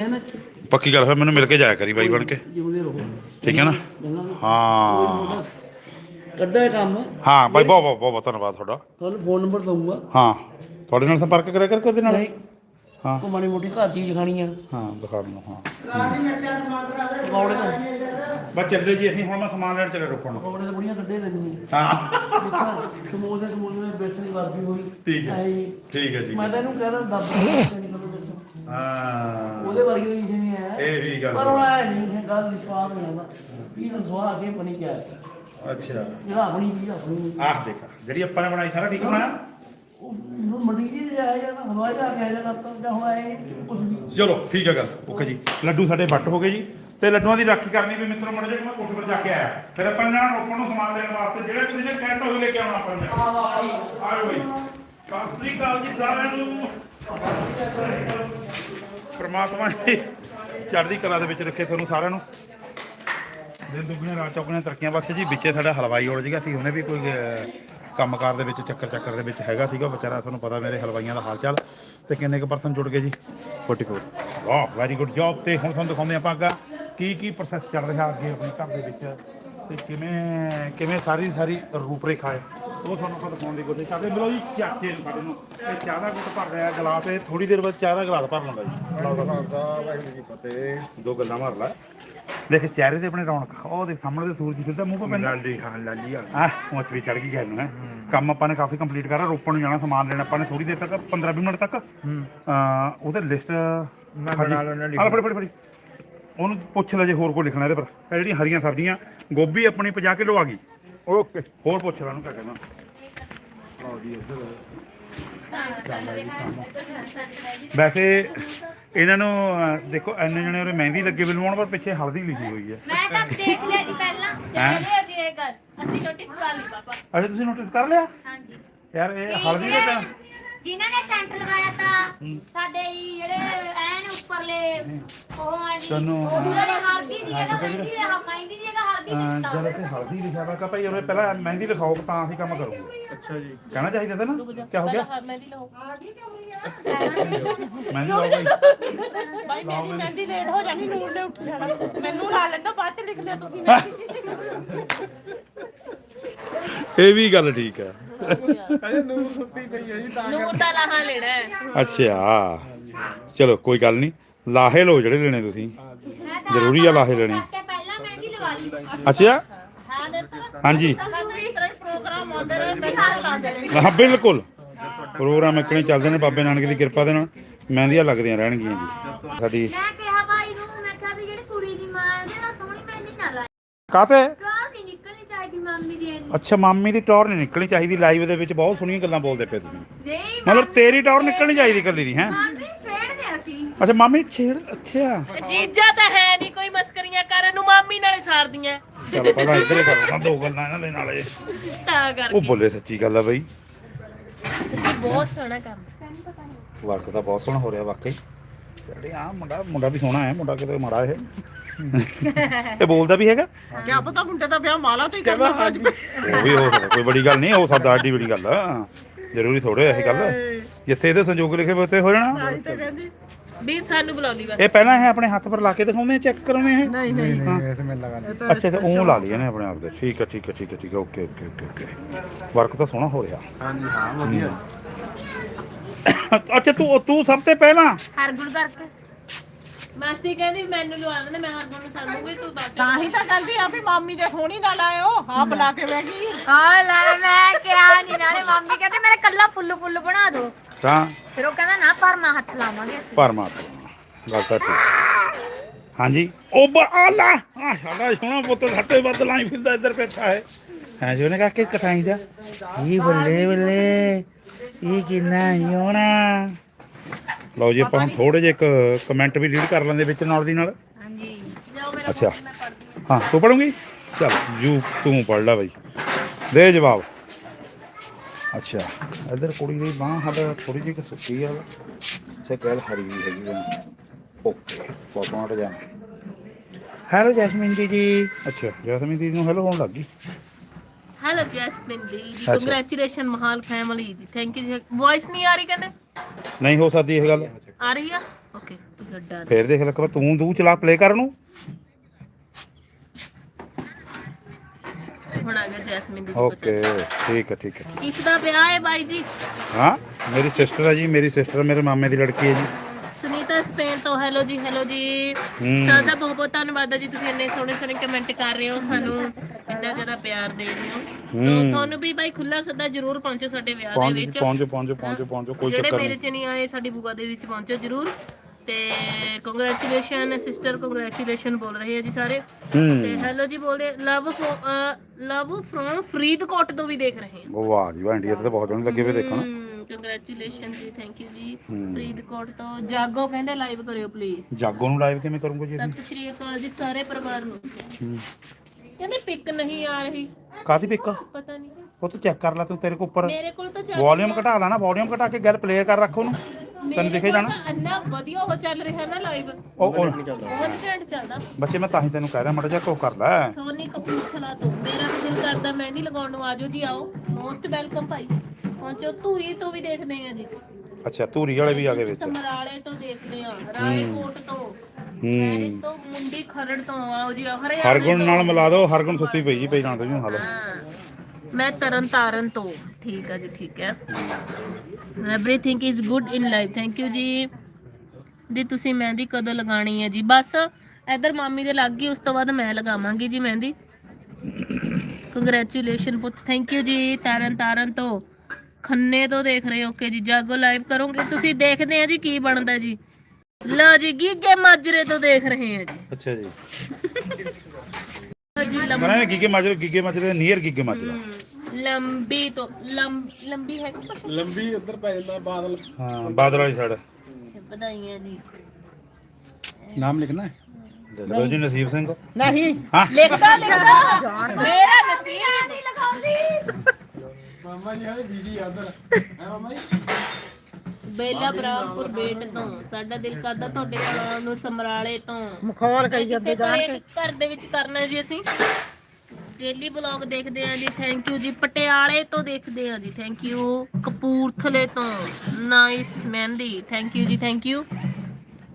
ਹੈ ਨਾ ਪੱਕੀ ਗੱਲ ਫਿਰ ਮੈਨੂੰ ਮਿਲ ਕੇ ਜਾਇਆ ਕਰੀ ਬਾਈ ਬਣ ਕੇ। ਜਿਉਂਦੇ ਰਹੋ ਠੀਕ ਹੈ ਨਾ? ਗੱਲਾਂ ਨੂੰ ਹਾਂ। ਕੱਢਾ ਇਹ ਕੰਮ। ਹਾਂ ਬਾਈ ਬਹੁਤ ਬਹੁਤ ਬਹੁਤ ਧੰਨਵਾਦ ਤੁਹਾਡਾ। ਤੁਹਾਨੂੰ ਫੋਨ ਨੰਬਰ ਦਊਂਗਾ। ਹਾਂ ਤੁਹਾਡੇ ਨਾਲ ਸੰਪਰਕ ਕਰਿਆ ਕਰ ਉਹਦੇ ਨਾਲ? ਨਹੀਂ। ਹਾਂ। ਕੋ ਮਾੜੀ ਮੋਟੀ ਘਰ ਚੀਜ਼ ਖਾਣੀ ਆ। ਹਾਂ ਦਿਖਾ ਦਿੰਦਾ ਹਾਂ। ਪਕੌੜੇ ਤਾਂ ਬਸ ਚੱਲੇ ਜੀ ਅਸੀਂ ਹੁਣ ਮੈਂ ਸਮਾਨ ਲੈਣ ਚਲੇ ਰੋਪਣ ਨੂੰ। ਪਕੌੜੇ ਤਾਂ ਬੜੀਆਂ ਕੱਢੇ ਲੈਂਦੀਆਂ ਹਾਂ। ਦੇਖਾਂ ਸਮੋਸੇ ਸਮੋਸੇ ਵਿੱਚ ਬੇਸਣ ਦੀ ਬਰਫੀ ਹੋਈ। ਠੀਕ ਹੈ। ਐਂ। ਠੀਕ ਹੈ ਜੀ। ਮੈਂ ਤਾਂ ਇਹਨੂੰ ਕਹਿੰਦਾ ਦੱਬ ਨਹੀਂ ਕਰੋ। ਹਾਂ। ਉਹਦੇ ਵਰਗੀ ਹੋਈ ਜਿਵੇਂ ਹੈ। ਇਹ ਵੀ ਗੱਲ ਪਰ ਹੁਣ ਐ ਨਹੀਂ ਹੈ ਗੱਲ ਵਿਸ਼ਵਾਸ ਹੋ ਜਾਂਦਾ ਇਹ ਤਾਂ ਸਵਾਹ ਕੇ ਬਣੀ ਹੈ। ਅੱਛਾ। ਜਿਹੜਾ ਆਪਣੀ ਚੀਜ਼ ਆਪਣੀ ਆਹ ਦੇਖਾ ਜਿਹੜੀ ਆਪਾਂ ਨੇ ਬਣਾਈ ਸਾਰਾ ਠੀਕ ਬਣਾਇਆ? ਉਹ ਨੂੰ ਮੰਡੀ ਜੀ ਜਾਇਆ ਜਾਂ ਹਲਵਾਈ ਦਾ ਕਹਿ ਜਾਣਾ ਤਾਂ ਜਾਂ ਹੁਣ ਆਏ ਕੁਝ ਵੀ। ਚਲੋ ਠੀਕ ਹੈ ਗੱਲ ਓਕੇ ਜੀ। ਲੱਡੂ ਸਾਡੇ ਵੱਟ ਹੋ ਗਏ ਜੀ। ਤੇ ਲੱਡੂਆਂ ਦੀ ਰਾਖੀ ਕਰਨੀ ਵੀ ਮਿੱਤਰੋ ਮੜ ਜਾ ਮੈਂ ਕੋਠੇ ਪਰ ਜਾ ਕੇ ਆਇਆ। ਫਿਰ ਆਪਾਂ ਨੇ ਰੋਪਣ ਨੂੰ ਸਮਾਨ ਲੈਣ ਵਾਸਤੇ ਜਿਹੜਾ ਤੁਸੀਂ ਨੇ ਕਹਿਤਾ ਉਹ ਲੈ ਕੇ ਆਉਣਾ ਆਪਾਂ ਨੇ। ਆਇਓ ਬਈ। ਸਤਿ ਸ੍ਰੀ ਅਕਾਲ ਜੀ ਸਾਰਿਆਂ ਨੂੰ। ਪ੍ਰਮਾਤਮਾ ਜੀ ਚੜ੍ਹਦੀ ਕਲਾ ਦੇ ਵਿੱਚ ਰੱਖੇ ਤੁਹਾਨੂੰ ਸਾਰਿਆਂ ਨੂੰ। ਦਿਨ ਦੁਗਣੀਆਂ ਰਾਤ ਚੌਗਣੀਆਂ ਤਰੱਕੀਆਂ ਬਖਸ਼ੇ ਜੀ। ਵਿੱਚੇ ਸਾਡਾ ਹਲਵਾਈ ਉੜ ਜੀਗਾ ਸੀ। ਉਹਨੇ ਵੀ ਕੋਈ ਕੰਮਕਾਰ ਦੇ ਵਿੱਚ ਚੱਕਰ ਚੱਕਰ ਦੇ ਵਿੱਚ ਹੈਗਾ ਸੀਗਾ। ਵਿਚਾਰਾ ਤੁਹਾਨੂੰ ਪਤਾ ਮੇਰੇ ਹਲਵਾਈਆਂ ਦਾ ਹਾਲ ਚਾਲ ਤੇ ਕਿੰਨੇ ਕੁ ਪਰਸਨ ਜੁੜ ਗਏ ਜੀ? 44 ਵਾਹ ਵੈਰੀ ਗੁੱਡ ਜੌਬ ਤੇ ਹੁਣ ਤੁਹਾਨੂੰ ਦਿਖਾਉਂਦੇ ਆਪਾਂ ਅੱਗਾ। ਕੀ ਕੀ ਪ੍ਰੋਸੈਸ ਚੱਲ ਰਿਹਾ ਅੱਗੇ ਆਪਣੇ ਘਰ ਦੇ ਵਿੱਚ? ਤੇ ਕਿਵੇਂ ਕਿਵੇਂ ਸਾਰੀ ਸਾਰੀ ਰੂਪਰੇਖਾ ਹੈ? ਉਹ ਤੁਹਾਨੂੰ ਆਪਾਂ ਦਿਖਾਉਣ ਦੀ ਕੋਸ਼ਿਸ਼ ਕਰਦੇ ਮਿਲੋ ਜੀ ਚਾਚੇ ਨੂੰ ਸਾਡੇ ਨੂੰ ਇਹ ਚਾਹ ਦਾ ਭਰ ਰਿਹਾ ਗਲਾਸ ਇਹ ਥੋੜੀ ਦੇਰ ਬਾਅਦ ਚਾਹ ਦਾ ਗਲਾਸ ਭਰ ਲੈਂਦਾ ਜੀ। ਲਓ ਦੱਸੋ। ਦੋ ਗੱਲਾਂ ਮਾਰ ਲੈ। ਦੇਖ ਚਿਹਰੇ ਤੇ ਆਪਣੇ ਰੌਣਕ ਉਹ ਦੇਖ ਸਾਹਮਣੇ ਦੇ ਸੂਰਜ ਸਿੱਧਾ ਮੂੰਹ 'ਤੇ ਪੈਂਦਾ। ਲਾਲੀ ਹਾਂ ਲਾਲੀ ਆ। ਆ ਮੁੱਛ ਵੀ ਚੜ ਗਈ ਗੱਲ ਨੂੰ ਹੈ। ਕੰਮ ਆਪਾਂ ਨੇ ਕਾਫੀ ਕੰਪਲੀਟ ਕਰਾ ਰੋਪਣ ਨੂੰ ਜਾਣਾ ਸਮਾਨ ਲੈਣਾ। ਆਪਾਂ ਨੇ ਥੋੜੀ ਦੇਰ ਤੱਕ 15 20 ਮਿੰਟ ਤੱਕ। ਉਹਦੇ ਲਿਸਟ ਮੈਂ ਬਣਾ ਲੈਣਾ ਲਿਖ ਆ ਫੜੀ ਫੜੀ ਫੜੀ। ਉਹਨੂੰ ਪੁੱਛ ਲੈ ਜੇ ਹੋਰ ਕੋਈ ਲਿਖਣਾ ਇਹਦੇ ਪਰ। ਇਹ ਜਿਹੜੀਆਂ ਹਰੀਆਂ ਸਬਜ਼ੀਆਂ ਗੋਭੀ ਆਪਣੀ 50 ਕਿਲੋ ਆ ਗਈ। ਓਕੇ। ਹੋਰ ਪੁੱਛ ਲੈ ਉਹਨੂੰ ਕਿਆ ਕਹਿਣਾ। ਵੈਸੇ ਇਹਨਾਂ ਨੂੰ ਦੇਖੋ ਇੰਨੇ ਜਣੇ ਉਰੇ ਮਹਿੰਦੀ ਲੱਗੇ ਵੀ ਲਵਾਉਣ ਪਰ ਪਿੱਛੇ ਹਲਦੀ ਲਿਖੀ ਹੋਈ ਹੈ ਮੈਂ ਤਾਂ ਦੇਖ ਲਿਆ ਜੀ ਪਹਿਲਾਂ। ਹੈਂ? ਜੀ ਇਹ ਗੱਲ। ਅਸੀਂ ਨੋਟਿਸ ਕਰ ਲਈ ਪਾਪਾ। ਅੱਛਾ ਤੁਸੀਂ ਨੋਟਿਸ ਕਰ ਲਿਆ? ਹਾਂਜੀ। ਯਾਰ ਇਹ ਹਲਦੀ ਦੇ ਤਾਂ ਜਿਨ੍ਹਾਂ ਨੇ ਸੈਂਟਰ ਲਗਾਇਆ ਤਾਂ ਸਾਡੇ ਹੀ ਜਿਹੜੇ ਐਨ ਉੱਪਰਲੇ ਉਹ ਆ ਜੀ ਤੁਹਾਨੂੰ, ਉਹ ਵੀ ਜਿਹੜੇ ਹਲਦੀ ਦੀ ਜਗ੍ਹਾ ਮਹਿੰਦੀ ਦੀ ਜਗ੍ਹਾ ਜਦ ਤੇ ਹਲਦੀ ਲਿਖਿਆ ਵਾ ਕਿ ਭਾਈ ਉਹਨੇ ਪਹਿਲਾਂ ਮਹਿੰਦੀ ਲਿਖਾਓ ਤਾਂ ਅਸੀਂ ਕੰਮ ਕਰੂਗੇ ਅੱਛਾ ਜੀ। ਕਹਿਣਾ ਚਾਹੀਦਾ ਸੀ ਨਾ? ਕੀ ਹੋ ਗਿਆ? ਮਹਿੰਦੀ ਲਓ ਮਹਿੰਦੀ ਲਾਓ ਭਾਈ ਭਾਈ ਮੇਰੀ ਮਹਿੰਦੀ ਲੇਟ ਹੋ ਜਾਣੀ ਨੂਰ ਨੇ ਉੱਠ ਜਾਣਾ। ਮੈਨੂੰ ਲਾ ਲੈਂਦਾ ਬਾਅਦ ਚ ਲਿਖ ਲਿਆ ਤੁਸੀਂ ਮਹਿੰਦੀ। ਇਹ ਵੀ ਗੱਲ ਠੀਕ ਹੈ। ਅਜੇ ਨੂਰ ਸੁੱਤੀ ਪਈ ਹੈ ਜੀ ਤਾਂ ਨੂਰ ਦਾ ਲਾਹਾ ਲੈਣਾ ਹੈ। ਅੱਛਾ। ਚਲੋ ਕੋਈ ਗੱਲ ਨਹੀਂ। ਲਾਹੇ ਲਓ ਜਿਹੜੇ ਲੈਣੇ ਤੁਸੀਂ। ਜ਼ਰੂਰੀ ਆ ਲਾਹੇ ਲੈਣੇ ਕਰਕੇ ਪਹਿਲਾਂ ਮਹਿੰਦੀ ਲਵਾ ਲਈ ਅੱਛਾ? ਹਾਂ ਨੇ ਤਰ੍ਹਾਂ ਹਾਂਜੀ। ਪ੍ਰੋਗਰਾਮ ਆਉਂਦੇ ਨਾਲ ਹਾਂ ਬਿਲਕੁਲ। ਪ੍ਰੋਗਰਾਮ ਇਕਣੇ ਚੱਲਦੇ ਨੇ ਬਾਬੇ ਨਾਨਕ ਦੀ ਕਿਰਪਾ ਦੇ ਨਾਲ। ਮਹਿੰਦੀਆਂ ਲੱਗਦੀਆਂ ਰਹਿਣਗੀਆਂ ਜੀ। ਸਾਡੀ ਮੈਂ ਕਿਹਾ ਭਾਈ ਨੂੰ ਮੈਂ ਕਿਹਾ ਵੀ ਜਿਹੜੀ ਕੁੜੀ ਦੀ ਮਾਂ ਹੈ ਉਹਦੇ ਨਾਲ ਸੋਹਣੀ ਮਹਿੰਦੀ ਨਾ ਲਾਏ ਕਾਤੇ ਕਾਰ ਨਹੀਂ ਨਿਕਲਣੀ ਚਾਹੀਦੀ ਮੰਮੀ ਦੀ ਇੰਨੀ। ਅੱਛਾ ਮਾਮੀ ਦੀ ਟੌਰ ਨਹੀਂ ਨਿਕਲਣੀ ਚਾਹੀਦੀ ਲਾਈਵ ਦੇ ਵਿੱਚ ਬਹੁਤ ਸੋਹਣੀਆਂ ਗੱਲਾਂ ਬੋਲਦੇ ਪਏ ਤੁਸੀਂ। ਨਹੀਂ ਮਤਲਬ ਤੇਰੀ ਟੌਰ ਨਿਕਲਣੀ ਚਾਹੀਦੀ ਇਕੱਲੀ ਦੀ ਹੈ? ਅੱਛਾ ਮਾਮੀ ਛੇੜ ਅੱਛਾ। ਜੀਜਾ ਤਾਂ ਹੈ ਨਹੀਂ ਕੋਈ ਮਸਕਰੀਆਂ ਕਰਨ ਨੂੰ ਮਾਮੀ ਨਾਲੇ ਸਾਰਦੀਆਂ। ਚਲ ਪਹਿਲਾਂ ਇੱਧਰ ਹੀ ਕਰੋ ਨਾ ਦੋ ਗੱਲਾਂ ਇਹਨਾਂ ਦੇ ਨਾਲ। ਤਾਂ ਉਹ ਕਰਕੇ ਬੋਲੇ ਸੱਚੀ ਗੱਲ ਆ ਬਈ। ਸੱਚੀ ਬਹੁਤ ਸੋਹਣਾ ਕੰਮ। ਵਰਕ ਤਾਂ ਬਹੁਤ ਸੋਹਣਾ ਹੋ ਰਿਹਾ ਵਾਕਈ। ਜਿਹੜੇ ਆ ਮੁੰਡਾ ਮੁੰਡਾ ਵੀ ਸੋਹਣਾ ਹੈ ਮੁੰਡਾ ਕਿਤੇ ਮਾੜਾ ਇਹ। ਇਹ ਬੋਲਦਾ ਵੀ ਹੈਗਾ? ਕਿਆ ਪਤਾ ਮੁੰਡੇ ਦਾ ਵਿਆਹ ਮਾਲਾ ਤੋਂ ਹੀ ਕਰਨਾ ਅੱਜ। ਉਹ ਵੀ ਹੋ ਸਕਦਾ ਕੋਈ ਬੜੀ ਗੱਲ ਨਹੀਂ ਹੋ ਸਕਦਾ ਆਡੀ ਬੜੀ ਗੱਲ ਆ। ਜ਼ਰੂਰੀ ਥੋੜੇ ਇਹ ਗੱਲ। ਜਿੱਥੇ ਇਹਦੇ ਸੰਜੋਗ ਲਿਖੇ ਹੋਏ ਉੱਥੇ ਹੋ ਜਾਣਾ। ਤਾਂ ਕਹਿੰਦੀ ਵੀ ਸਾਨੂੰ ਬੁਲਾਉਂਦੀ ਬਸ। ਇਹ ਪਹਿਲਾਂ ਇਹ ਆਪਣੇ ਹੱਥ ਪਰ ਲਾ ਕੇ ਦਿਖਾਉਂਦੇ ਚੈੱਕ ਕਰਾਉਂਦੇ ਇਹ? ਨਹੀਂ ਨਹੀਂ ਐਸੇ ਮੈਂ ਲਗਾ ਅੱਛਾ ਅੱਛਾ ਉਹ ਲਾ ਲਈ ਇਹਨੇ ਆਪਣੇ ਆਪ ਦੇ। ਠੀਕ ਹੈ ਠੀਕ ਹੈ ਠੀਕ ਹੈ ਠੀਕ ਹੈ okay okay okay okay. Work ਤਾਂ ਸੋਹਣਾ ਹੋ ਰਿਹਾ। ਹਾਂਜੀ ਹਾਂ ਵਧੀਆ। ਅੱਛਾ ਤੂੰ ਤੂੰ ਸਭ ਤੋਂ ਪਹਿਲਾਂ? ਹਰਗੁਣ ਕਰਕੇ ਮਾਸੀ ਕਹਿੰਦੀ ਮੈਨੂੰ ਲਵਾ ਲੈਂਦੇ ਮੈਂ ਹਰਗੁਣ ਨੂੰ ਸਾਂਭੂਗੀ ਤੂੰ ਬਾਅਦ ਤਾਂ ਹੀ ਤਾਂ ਕਹਿੰਦੀ ਆ ਵੀ ਮਾਮੀ ਦੇ ਸੋਹਣੀ ਨਾ ਲਾਇਓ ਆ ਬੁਲਾ ਕੇ ਬਹਿ ਗਈ ਹਾਂ ਲੈ ਮੈਂ ਕਿਹਾ ਨਹੀਂ ਨਾਲੇ ਮੰਮੀ ਕਹਿੰਦੇ ਮੇਰੇ ਕੱਲਾ ਫੁੱਲ ਫੁੱਲ ਬਣਾ ਦਿਓ ਤਾਂ ਫਿਰ ਉਹ ਕਹਿੰਦਾ ਨਾ ਪਰਮਾ ਹੱਥ ਲਾਵਾਂਗੇ ਅਸੀਂ। ਪਰਮਾਤਮਾ ਗੱਲ ਤਾਂ ਠੀਕ। ਹਾਂਜੀ? ਉਹ ਬ- ਆ ਆ ਸਾਡਾ ਸੋਹਣਾ ਪੁੱਤ ਸੱਤੇ ਬੱਦ ਲਾਈ ਫਿਰਦਾ ਇੱਧਰ ਬੈਠਾ ਹੈ। ਹੈ ਜੀ ਉਹਨੇ ਕਹਾ ਕਿ ਕਟਾਈ ਦਾ? ਇਹ ਬੱਲੇ ਬੱਲੇ ਇਹ ਕਿੰਨਾ ਯੋਣਾ ਲਓ ਜੀ ਆਪਾਂ ਹੁਣ ਥੋੜੇ ਜਿਹੇ ਇੱਕ ਕਮੈਂਟ ਵੀ ਰੀਡ ਕਰ ਲੈਂਦੇ ਵਿੱਚ ਨਾਲ ਦੀ ਨਾਲ। ਹਾਂਜੀ। ਜਾਓ ਮੇਰਾ ਅੱਛਾ। ਹਾਂ। ਤੂੰ ਪੜੂੰਗੀ ਚਲ ਜੂ ਤੂੰ ਪੜ ਲੈ ਬਈ। ਦੇ ਜਵਾਬ। ਅੱਛਾ ਇਧਰ ਕੁੜੀ ਦੀ ਬਾਹ ਸਾਡਾ ਥੋੜੀ ਜਿਹੀ ਸੁੱਕੀ ਆ। ਸੇ ਗੱਲ ਹਰੀ ਵੀ ਹੈਗੀ ਆ। ਓਕੇ ਫੋਟੋ ਹਟ ਜਾ ਹੈਲੋ ਜੈਸਮੀਨ ਜੀ ਜੀ ਅੱਛਾ ਜੈਸਮੀਨ ਦੀ ਨੂੰ ਹੈਲੋ ਹੋਣ ਲੱਗ ਗਈ। ਹੈਲੋ ਜੈਸਮਿਨ ਦੀ ਕੰਗ੍ਰੈਚੁਲੇਸ਼ਨ ਮਹਾਲ ਫੈਮਿਲੀ ਜੀ। ਥੈਂਕ ਯੂ ਵੌਇਸ ਨਹੀਂ ਆ ਰਹੀ ਕਹਿੰਦੇ। ਨਹੀਂ ਹੋ ਸਕਦੀ ਇਹ ਗੱਲ। ਆ ਰਹੀ ਆ? ਓਕੇ ਗੱਡਾ ਫੇਰ ਦੇਖ ਲੈ ਇੱਕ ਵਾਰ ਤੂੰ ਤੂੰ ਚਲਾ ਪਲੇ ਕਰ ਨੂੰ। ਹੁਣ ਆ ਗਿਆ ਜੈਸਮੀਨ ਦੀ ਓਕੇ ਠੀਕ ਹੈ ਠੀਕ ਹੈ। ਕਿਸ ਦਾ ਵਿਆਹ ਹੈ ਬਾਈ ਜੀ? ਹਾਂ ਮੇਰੀ ਸਿਸਟਰ ਹੈ ਜੀ ਮੇਰੀ ਸਿਸਟਰ ਮੇਰੇ ਮਾਮੇ ਦੀ ਲੜਕੀ ਹੈ ਜੀ। ਸੁਨੀਤਾ ਸਪੇਨ ਤੋਂ ਹੈਲੋ ਜੀ ਹੈਲੋ ਜੀ। ਹੂੰ। ਸਾਡਾ ਬਹੁਤ ਬਹੁਤ ਧੰਨਵਾਦ ਹੈ ਜੀ ਤੁਸੀਂ ਇੰਨੇ ਸੋਹਣੇ ਸੋਹਣੇ ਕਮੈਂਟ ਕਰ ਰਹੇ ਹੋ ਸਾਨੂੰ ਇੰਨਾ ਜ਼ਿਆਦਾ ਪਿਆਰ ਦੇ ਰਹੇ ਹੋ। ਸੋ ਤੁਹਾਨੂੰ ਵੀ ਬਾਈ ਖੁੱਲਾ ਸੱਦਾ ਜ਼ਰੂਰ ਪਹੁੰਚੋ ਸਾਡੇ ਵਿਆਹ ਦੇ ਵਿੱਚ। ਪਹੁੰਚੋ ਪਹੁੰਚੋ ਪਹੁੰਚੋ ਪਹੁੰਚੋ ਕੋਈ ਜਿਹੜੇ ਚੱਕਰ ਮੇਰੇ ਨਹੀਂ। ਚ ਨਹੀਂ ਆਏ ਸਾਡੀ ਬੁਗਾ ਦੇ ਵਿੱਚ ਪਹੁੰਚੋ ਜ਼ਰੂਰ। ਤੇ ਕੰਗ੍ਰੈਚੁਲੇਸ਼ਨ ਸਿਸਟਰ ਕੰਗ੍ਰੈਚੁਲੇਸ਼ਨ ਬੋਲ ਰਹੇ ਆ ਜੀ ਸਾਰੇ। ਤੇ ਹੂੰ ਹੈਲੋ ਜੀ ਬੋਲੇ ਲਵ ਲਵ ਫਰੋਮ ਫਰੀਦਕੋਟ ਤੋਂ ਵੀ ਦੇਖ ਰਹੇ ਹਾਂ ਉਹ ਵਾਹ ਜੀ ਵਾਹ ਇੰਡੀਆ ਤੇ ਤਾਂ ਬਹੁਤ ਜਣੇ ਲੱਗੇ ਹੋਏ ਦੇਖਣ। ਕੰਗ੍ਰੈਚੁਲੇਸ਼ਨ ਜੀ ਥੈਂਕ ਯੂ ਜੀ। ਫਰੀਦਕੋਟ ਤੋਂ ਜਾਗੋ ਕਹਿੰਦੇ ਲਾਈਵ ਕਰਿਓ ਪਲੀਜ਼ ਜਾਗੋ ਨੂੰ ਲਾਈਵ ਕਿਵੇਂ ਕਰੂੰਗਾ ਜੀ ਸਤਿ ਸ਼੍ਰੀ ਅਕਾਲ ਜੀ ਸਾਰੇ ਪਰਿਵਾਰ ਨੂੰ। ਕਹਿੰਦੇ ਪਿਕ ਨਹੀਂ ਆ ਰਹੀ। ਕਾਦੀ ਪਿਕ ਪਤਾ ਨਹੀਂ। ਉਹ ਤੂੰ ਚੈੱਕ ਕਰ ਲੈ ਤੂੰ ਤੇਰੇ ਕੋ ਉੱਪਰ। ਮੇਰੇ ਕੋਲ ਤਾਂ ਚੱਲ ਵੋਲਿਊਮ ਘਟਾ ਲੈਣਾ ਵੋਲਿਊਮ ਘਟਾ ਕੇ ਗੱਲ ਪਲੇ ਕਰ ਰੱਖ ਉਹਨੂੰ। ਤੈਨੂੰ ਦਿਖੇ ਜਾਣਾ। ਇੰਨਾ ਵਧੀਆ ਉਹ ਚੱਲ ਰਿਹਾ ਨਾ ਲਾਈਵ ਉਹ ਉਹ ਬਹੁਤ ਘੈਂਟ ਚੱਲਦਾ। ਬੱਚੇ ਮੈਂ ਤਾਂ ਹੀ ਤੈਨੂੰ ਕਹਿ ਰਿਹਾ ਮੜਾ ਜਾ ਕੋ ਕਰ ਲੈ। ਸੋਨੀ ਕਪੂਰਥਲਾ ਤੋਂ। ਮੇਰਾ ਦਿਲ ਕਰਦਾ ਮਹਿੰਦੀ ਲਗਾਉਣ ਨੂੰ। ਆਜੋ ਜੀ ਆਓ। ਮੋਸਟ ਵੈਲਕਮ ਭਾਈ। ਪਹੁੰਚੋ ਧੂਰੀ ਤੋਂ ਵੀ ਦੇਖਦੇ ਆ ਜੀ। ਅੱਛਾ ਧੂਰੀ ਵਾਲੇ ਵੀ ਆ ਗਏ ਵਿੱਚ। ਸਮਰਾਲੇ ਤੋਂ ਦੇਖਦੇ ਆ ਰਾਏਕੋਟ ਤੋਂ। ਪੈਰਿਸ ਤੋਂ ਮੁੰਡੀ ਖਰੜ ਤੋਂ ਆਓ ਜੀ ਆਓ ਹਰਿਆਣੇ ਹਰਗੁਣ ਤੋਂ। ਨਾਲ ਮਿਲਾ ਦਿਓ ਹਰਗੁਣ ਸੁੱਤੀ ਪਈ ਜੀ ਪਈ ਜਾਣ ਤੈਨੂੰ ਹਾਲ। ਹਾਂ ਮੈਂ ਤਰਨ ਤਾਰਨ ਤੋਂ। ਠੀਕ ਹੈ ਜੀ ਠੀਕ ਹੈ। Everything is good in life thank you ਜੀ। ਦੀ ਤੁਸੀਂ ਮਹਿੰਦੀ ਕਦੋਂ ਲਗਾਣੀ ਹੈ ਜੀ? ਬਸ ਇਧਰ ਮਾਮੀ ਦੇ ਲੱਗ ਗਈ ਉਸ ਤੋਂ ਬਾਅਦ ਮੈਂ ਲਗਾਵਾਂਗੀ ਜੀ ਮਹਿੰਦੀ। ਕੰਗ੍ਰੈਚੁਲੇਸ਼ਨ ਪੁੱਤ। ਥੈਂਕ ਯੂ ਜੀ ਤਰਨ ਤਾਰਨ ਤੋਂ। ਖੰਨੇ ਤੋਂ ਦੇਖ ਰਹੇ ਓਕੇ ਜੀ ਜਾਗੋ ਲਾਈਵ ਕਰੋਗੇ ਤੁਸੀਂ ਦੇਖਦੇ ਆ ਜੀ ਕੀ ਬਣਦਾ ਜੀ। ਲਓ ਜੀ ਗੀਗੇ ਮਾਜਰੇ ਤੋਂ ਦੇਖ ਰਹੇ ਆ ਜੀ। ਅੱਛਾ ਜੀ। ਲਓ ਜੀ ਲੰਬ- ਮੈਂ ਗਿੱਗੇ ਮਾਜਰੇ ਗਿੱਗੇ ਮਾਜਰੇ ਨੀਅਰ ਗਿੱਗੇ ਮਾਜਰਾ। ਲੰਬੀ ਤੋਂ ਲੰਬ ਲੰਬੀ ਹੈ ਕਿ ਕੁਛ? ਲੰਬੀ ਉੱਧਰ ਪੈ ਜਾਂਦਾ ਬਾਦਲ। ਹਾਂ ਬਾਦਲ ਵਾਲੀ ਸਾਈਡ ਵਧਾਈਆਂ ਜੀ। ਨਾਮ ਲਿਖਣਾ ਹੈ? ਲੋ ਜੀ ਨਸੀਬ ਸਿੰਘ। ਨਹੀਂ। ਲਿਖਦਾ ਲਿਖਦਾ। ਮੇਰਾ ਨਸੀਬ। ਨਹੀਂ ਲਗਾਉਂਦੀ ਮਾਮਾ ਜੀ ਹਾਲੇ ਬੀਜੀ ਆ ਉੱਧਰ। ਹੈ ਮਾਮਾ ਜੀ? ਬੇਲਾ ਬ੍ਰਾਹਮਪੁਰ ਬੇਟ ਤੋਂ ਸਾਡਾ ਦਿਲ ਕਰਦਾ ਤੁਹਾਡੇ ਆਉਣ ਨੂੰ ਸਮਰਾਲੇ ਤੋਂ। ਮਖੌਲ ਕਰੀ ਜਾਂਦੇ ਜਾਣ ਕੇ। ਘਰ ਦੇ ਵਿੱਚ ਕਰਨਾ ਜੀ ਅਸੀਂ। ਡੇਲੀ ਬਲੌਗ ਦੇਖਦੇ ਆਂ ਜੀ ਥੈਂਕ ਯੂ ਜੀ। ਪਟਿਆਲੇ ਤੋਂ ਦੇਖਦੇ ਆਂ ਜੀ ਥੈਂਕ ਯੂ ਕਪੂਰਥਲੇ ਤੋਂ। Nice mehndi. Thank you ji thank you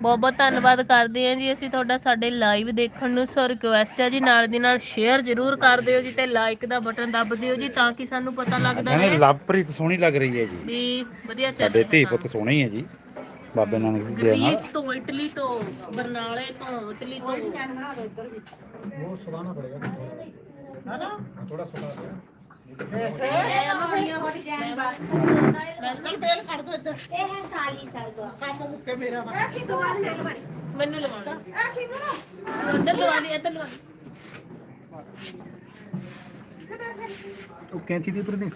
ਬਹੁਤ ਬਹੁਤ ਧੰਨਵਾਦ ਕਰਦੇ ਆਂ ਜੀ। ਅਸੀਂ ਤੁਹਾਡਾ ਸਾਡੇ ਲਾਈਵ ਦੇਖਣ ਨੂੰ ਸੋ ਰਿਕੁਐਸਟ ਹੈ ਜੀ। ਨਾਲ ਦੀ ਨਾਲ ਸ਼ੇਅਰ ਜ਼ਰੂਰ ਕਰ ਦਿਓ ਜੀ ਤੇ ਲਾਈਕ ਦਾ ਬਟਨ ਦੱਬ ਦਿਓ ਜੀ ਤਾਂ ਕਿ ਸਾਨੂੰ ਪਤਾ ਲੱਗਦਾ ਕਹਿੰਦੇ ਰਹੇ ਲਵਪ੍ਰੀਤ ਸੋਹਣੀ ਲੱਗ ਰਹੀ ਹੈ ਜੀ। ਵੀ ਵਧੀਆ ਚੱਲ ਸਾਡੇ ਰਿਹਾ। ਧੀ। ਪੁੱਤ ਸੋਹਣੇ ਹੀ ਹੈ ਜੀ। ਬਾਬੇ ਨਾਨਕ ਦੀ ਦਇਆ ਨਾਲ। ਗ੍ਰੀਸ ਤੋਂ ਇਟਲੀ ਤੋਂ ਬਰਨਾਲੇ ਤੋਂ ਇਟਲੀ ਤੋਂ। ਬੇਲ ਕੱਢ ਦੋ ਇੱਧਰ ਮੈਨੂੰ ਲਵਾਉਣਾ ਉੱਧਰ ਲਵਾ ਲਈ ਇੱਧਰ ਲਵਾ ਲਈ ਉਹ ਕੈਂਚੀ ਦੀ ਉੱਪਰ ਦੀ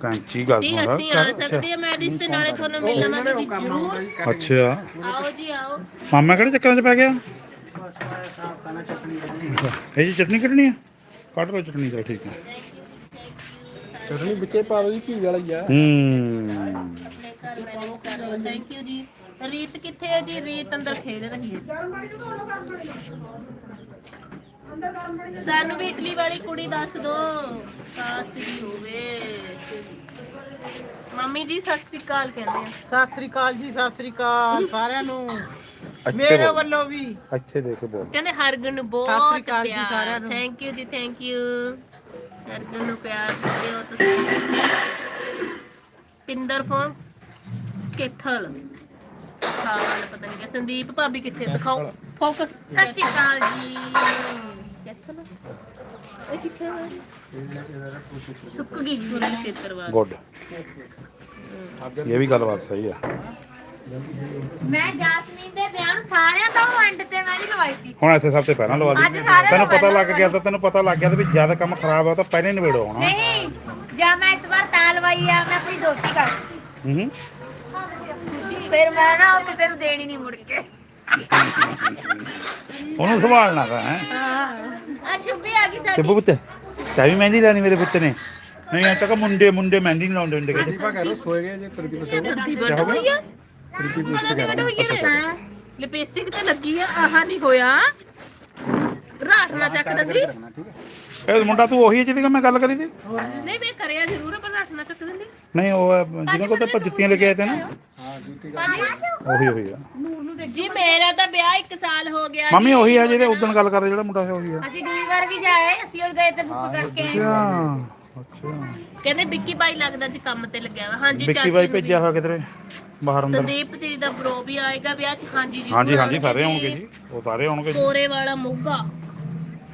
ਕਾਂਚੀ ਗੱਲ ਜੀ ਅਸੀਂ ਆ ਸਕਦੇ ਹਾਂ ਮੈਰਿਜ ਤੇ ਨਾਲੇ ਤੁਹਾਨੂੰ ਮਿਲ ਲਵਾਂਗੇ ਜੀ ਜ਼ਰੂਰ ਅੱਛਾ ਆਓ ਜੀ ਆਓ ਮਾਮਾ ਕਿਹੜੇ ਚੱਕਰਾਂ 'ਚ ਪੈ ਗਿਆ ਇਹ ਜੀ ਚਟਨੀ ਕੱਢਣੀ ਆ ਕੱਢ ਲਓ ਚਟਨੀ ਚਲ ਠੀਕ ਹੈ ਚਟਨੀ ਵਿੱਚੇ ਪਾ ਦੋ ਜੀ ਘੀ ਵਾਲੀ ਆ ਹੂੰ ਆਪਣੇ ਘਰ ਮੈਰਿਜ ਕਰ ਰਹੇ ਥੈਂਕ ਯੂ ਜੀ ਰੀਤ ਕਿੱਥੇ ਹੈ ਜੀ ਰੀਤ ਅੰਦਰ ਖੇਡ ਰਹੀ ਹੈ ਸਾਨੂੰ ਵੀ ਇਟਲੀ ਵਾਲੀ ਕੁੜੀ ਦੱਸ ਦੋ ਸਾਸ ਦੀ ਹੋਵੇ। ਮੰਮੀ ਜੀ ਸਤਿ ਸ੍ਰੀ ਅਕਾਲ ਕਹਿੰਦੇ ਆ। ਸਤਿ ਸ੍ਰੀ ਅਕਾਲ ਜੀ ਸਤਿ ਸ੍ਰੀ ਅਕਾਲ ਸਾਰਿਆਂ ਨੂੰ। ਮੇਰੇ। ਵੱਲੋਂ ਵੀ। ਇੱਥੇ ਦੇਖ ਕੇ ਬੋਲ। ਕਹਿੰਦੇ ਹਰਗੁਣ ਨੂੰ ਸਤਿ ਬਹੁਤ ਸ੍ਰੀ ਅਕਾਲ ਜੀ ਪਿਆਰ। ਸਾਰਿਆਂ ਨੂੰ। Thank you ji thank you Hargun ਨੂੰ ਪਿਆਰ ਦਿੰਦੇ ਹੋ ਤੁਸੀਂ। ਪਿੰਦਰ ਫੋਨ ਕਿੱਥਲ। ਖਾਲ ਪਤਾ ਨਹੀਂ ਕਿ ਸੰਦੀਪ ਭਾਬੀ ਕਿੱਥੇ? ਦਿਖਾਓ। ਫੋਕਸ ਸਤਿ ਸ਼੍ਰੀ ਅਕਾਲ ਜੀ। ਕਿੱਥਲ? ਇਹ ਕਿੱਥੇ ਹੈ ਸੁੱਕ ਗਈ ਉਹਨਾਂ ਖੇਤਰਵਾਦ। ਗੁੱਡ ਇਹ ਵੀ ਗੱਲਬਾਤ ਸਹੀ ਆ। ਮੈਂ ਜਾਸਮੀਨ ਦੇ ਵਿਆਹ ਨੂੰ ਸਾਰਿਆਂ ਤੋਂ ਐਂਡ ਤੇ ਮੈਂ ਨਹੀਂ ਲਵਾਈ ਸੀ ਹੁਣ ਇੱਥੇ ਸਭ ਤੋਂ ਪਹਿਲਾਂ ਲਵਾ ਅੱਜ ਲਈ ਸਾਰਿਆਂ ਤੈਨੂੰ ਤੋਂ ਪਤਾ ਲੱਗ ਗਿਆ ਤਾਂ ਤੈਨੂੰ ਪਤਾ ਲੱਗ ਗਿਆ ਤਾਂ ਵੀ ਜ਼ਿਆਦਾ ਕੰਮ ਖਰਾਬ ਆ ਤਾਂ ਪਹਿਲੇ ਨਿਬੇੜੋ ਹੋਣਾ। ਨਹੀਂ ਜਾਂ ਮੈਂ ਇਸ ਵਾਰ ਤਾਂ ਲਵਾਈ ਆ ਮੈਂ ਆਪਣੀ ਦੋਸਤੀ ਕਰ। ਹੂੰ। ਫਿਰ ਮੈਂ ਨਾ ਉਹ ਕਿਸੇ ਨੂੰ ਦੇਣੀ ਨਹੀਂ ਮੁੜ ਕੇ। ਉਹਨੂੰ ਸੰਭਾਲਣਾ ਤਾਂ ਹੈ। ਆ ਸ਼ੁਭੀ ਆ ਗਈ ਤੇ ਸਾਡੀ ਪੁੱਤ ਤੈ ਵੀ ਮਹਿੰਦੀ ਲੈਣੀ ਮੇਰੇ ਪੁੱਤ ਨੇ। ਨਹੀਂ ਅੱਜ ਤੱਕ ਮੁੰਡੇ ਮੁੰਡੇ ਮਹਿੰਦੀ ਨਹੀਂ ਲਾਉਂਦੇ ਹੁੰਦੇ ਕਹਿੰਦੇ ਦੀਪਾ ਕਹਿ ਲੋ ਸੋਏ ਗਏ ਜੇ ਪ੍ਰਦੀਪ ਸੋ ਦੀ ਵੱਡ ਲਿਪਸਟਿਕ ਤੇ ਲੱਗੀ ਆ ਆਹ ਨਹੀਂ ਹੋਇਆ। ਰਾਠ ਨਾ ਚੱਕ ਦਿੰਦੀ। ਇਹ ਮੁੰਡਾ ਤੂੰ ਉਹੀ ਹੈ ਜਿਹਦੀ ਮੈਂ ਗੱਲ ਕਰੀ ਸੀ? ਨਹੀਂ ਮੈਂ ਕਰਿਆ ਜ਼ਰੂਰ ਆ, ਪਰ ਰਾਠ ਨਾ ਚੱਕ ਦਿੰਦੀ। ਨਹੀਂ ਉਹ ਹੈ ਜਿਹਨਾਂ ਕੋਲ ਤਾਂ ਆਪਾਂ ਜੁੱਤੀਆਂ ਲੈ ਕੇ ਆਏ ਤੇ ਨਾ। ਹਾਂ ਜੁੱਤੀ ਉਹੀ ਉਹੀ ਆ। ਨੂਰ ਨੂੰ ਜੀ ਮੇਰਾ ਤਾਂ ਵਿਆਹ 1 ਸਾਲ ਹੋ ਗਿਆ ਮੰਮੀ ਉਹੀ ਆ ਜਿਹਦੇ ਉਦੋਂ ਗੱਲ ਕਰਦੇ ਜਿਹੜਾ ਮੁੰਡਾ ਹੈ ਉਹੀ ਆ। ਅਸੀਂ ਦੂਜੀ ਵਾਰ ਵੀ ਜਾਏ ਅਸੀਂ ਉਹ ਗਏ ਤੇ ਬੁੱਕ ਕਰਕੇ ਅੱਛਾ। ਅੱਛਾ ਕਹਿੰਦੇ ਵਿੱਕੀ ਬਾਈ ਲੱਗਦਾ ਜੀ ਕੰਮ ਤੇ ਲੱਗਿਆ ਵਾ। ਹਾਂਜੀ ਵਿੱਕੀ ਬਾਈ ਨੂੰ ਵੀ। ਭੇਜਿਆ ਹੋਇਆ ਕਿਧਰੇ ਬਾਹਰ ਅੰਦਰ? ਸੰਦੀਪ ਜੀ ਦਾ ਬਰੋ ਵੀ ਆਏਗਾ ਵਿਆਹ 'ਚ। ਹਾਂਜੀ ਜੀ ਹਾਂਜੀ ਹਾਂਜੀ ਸਾਰੇ ਆਉਣਗੇ ਜੀ। ਉਹ ਸਾਰੇ ਆਉਣਗੇ ਜੀ। ਕੋਰੇ ਵਾਲਾ ਮੁੱਗਾ।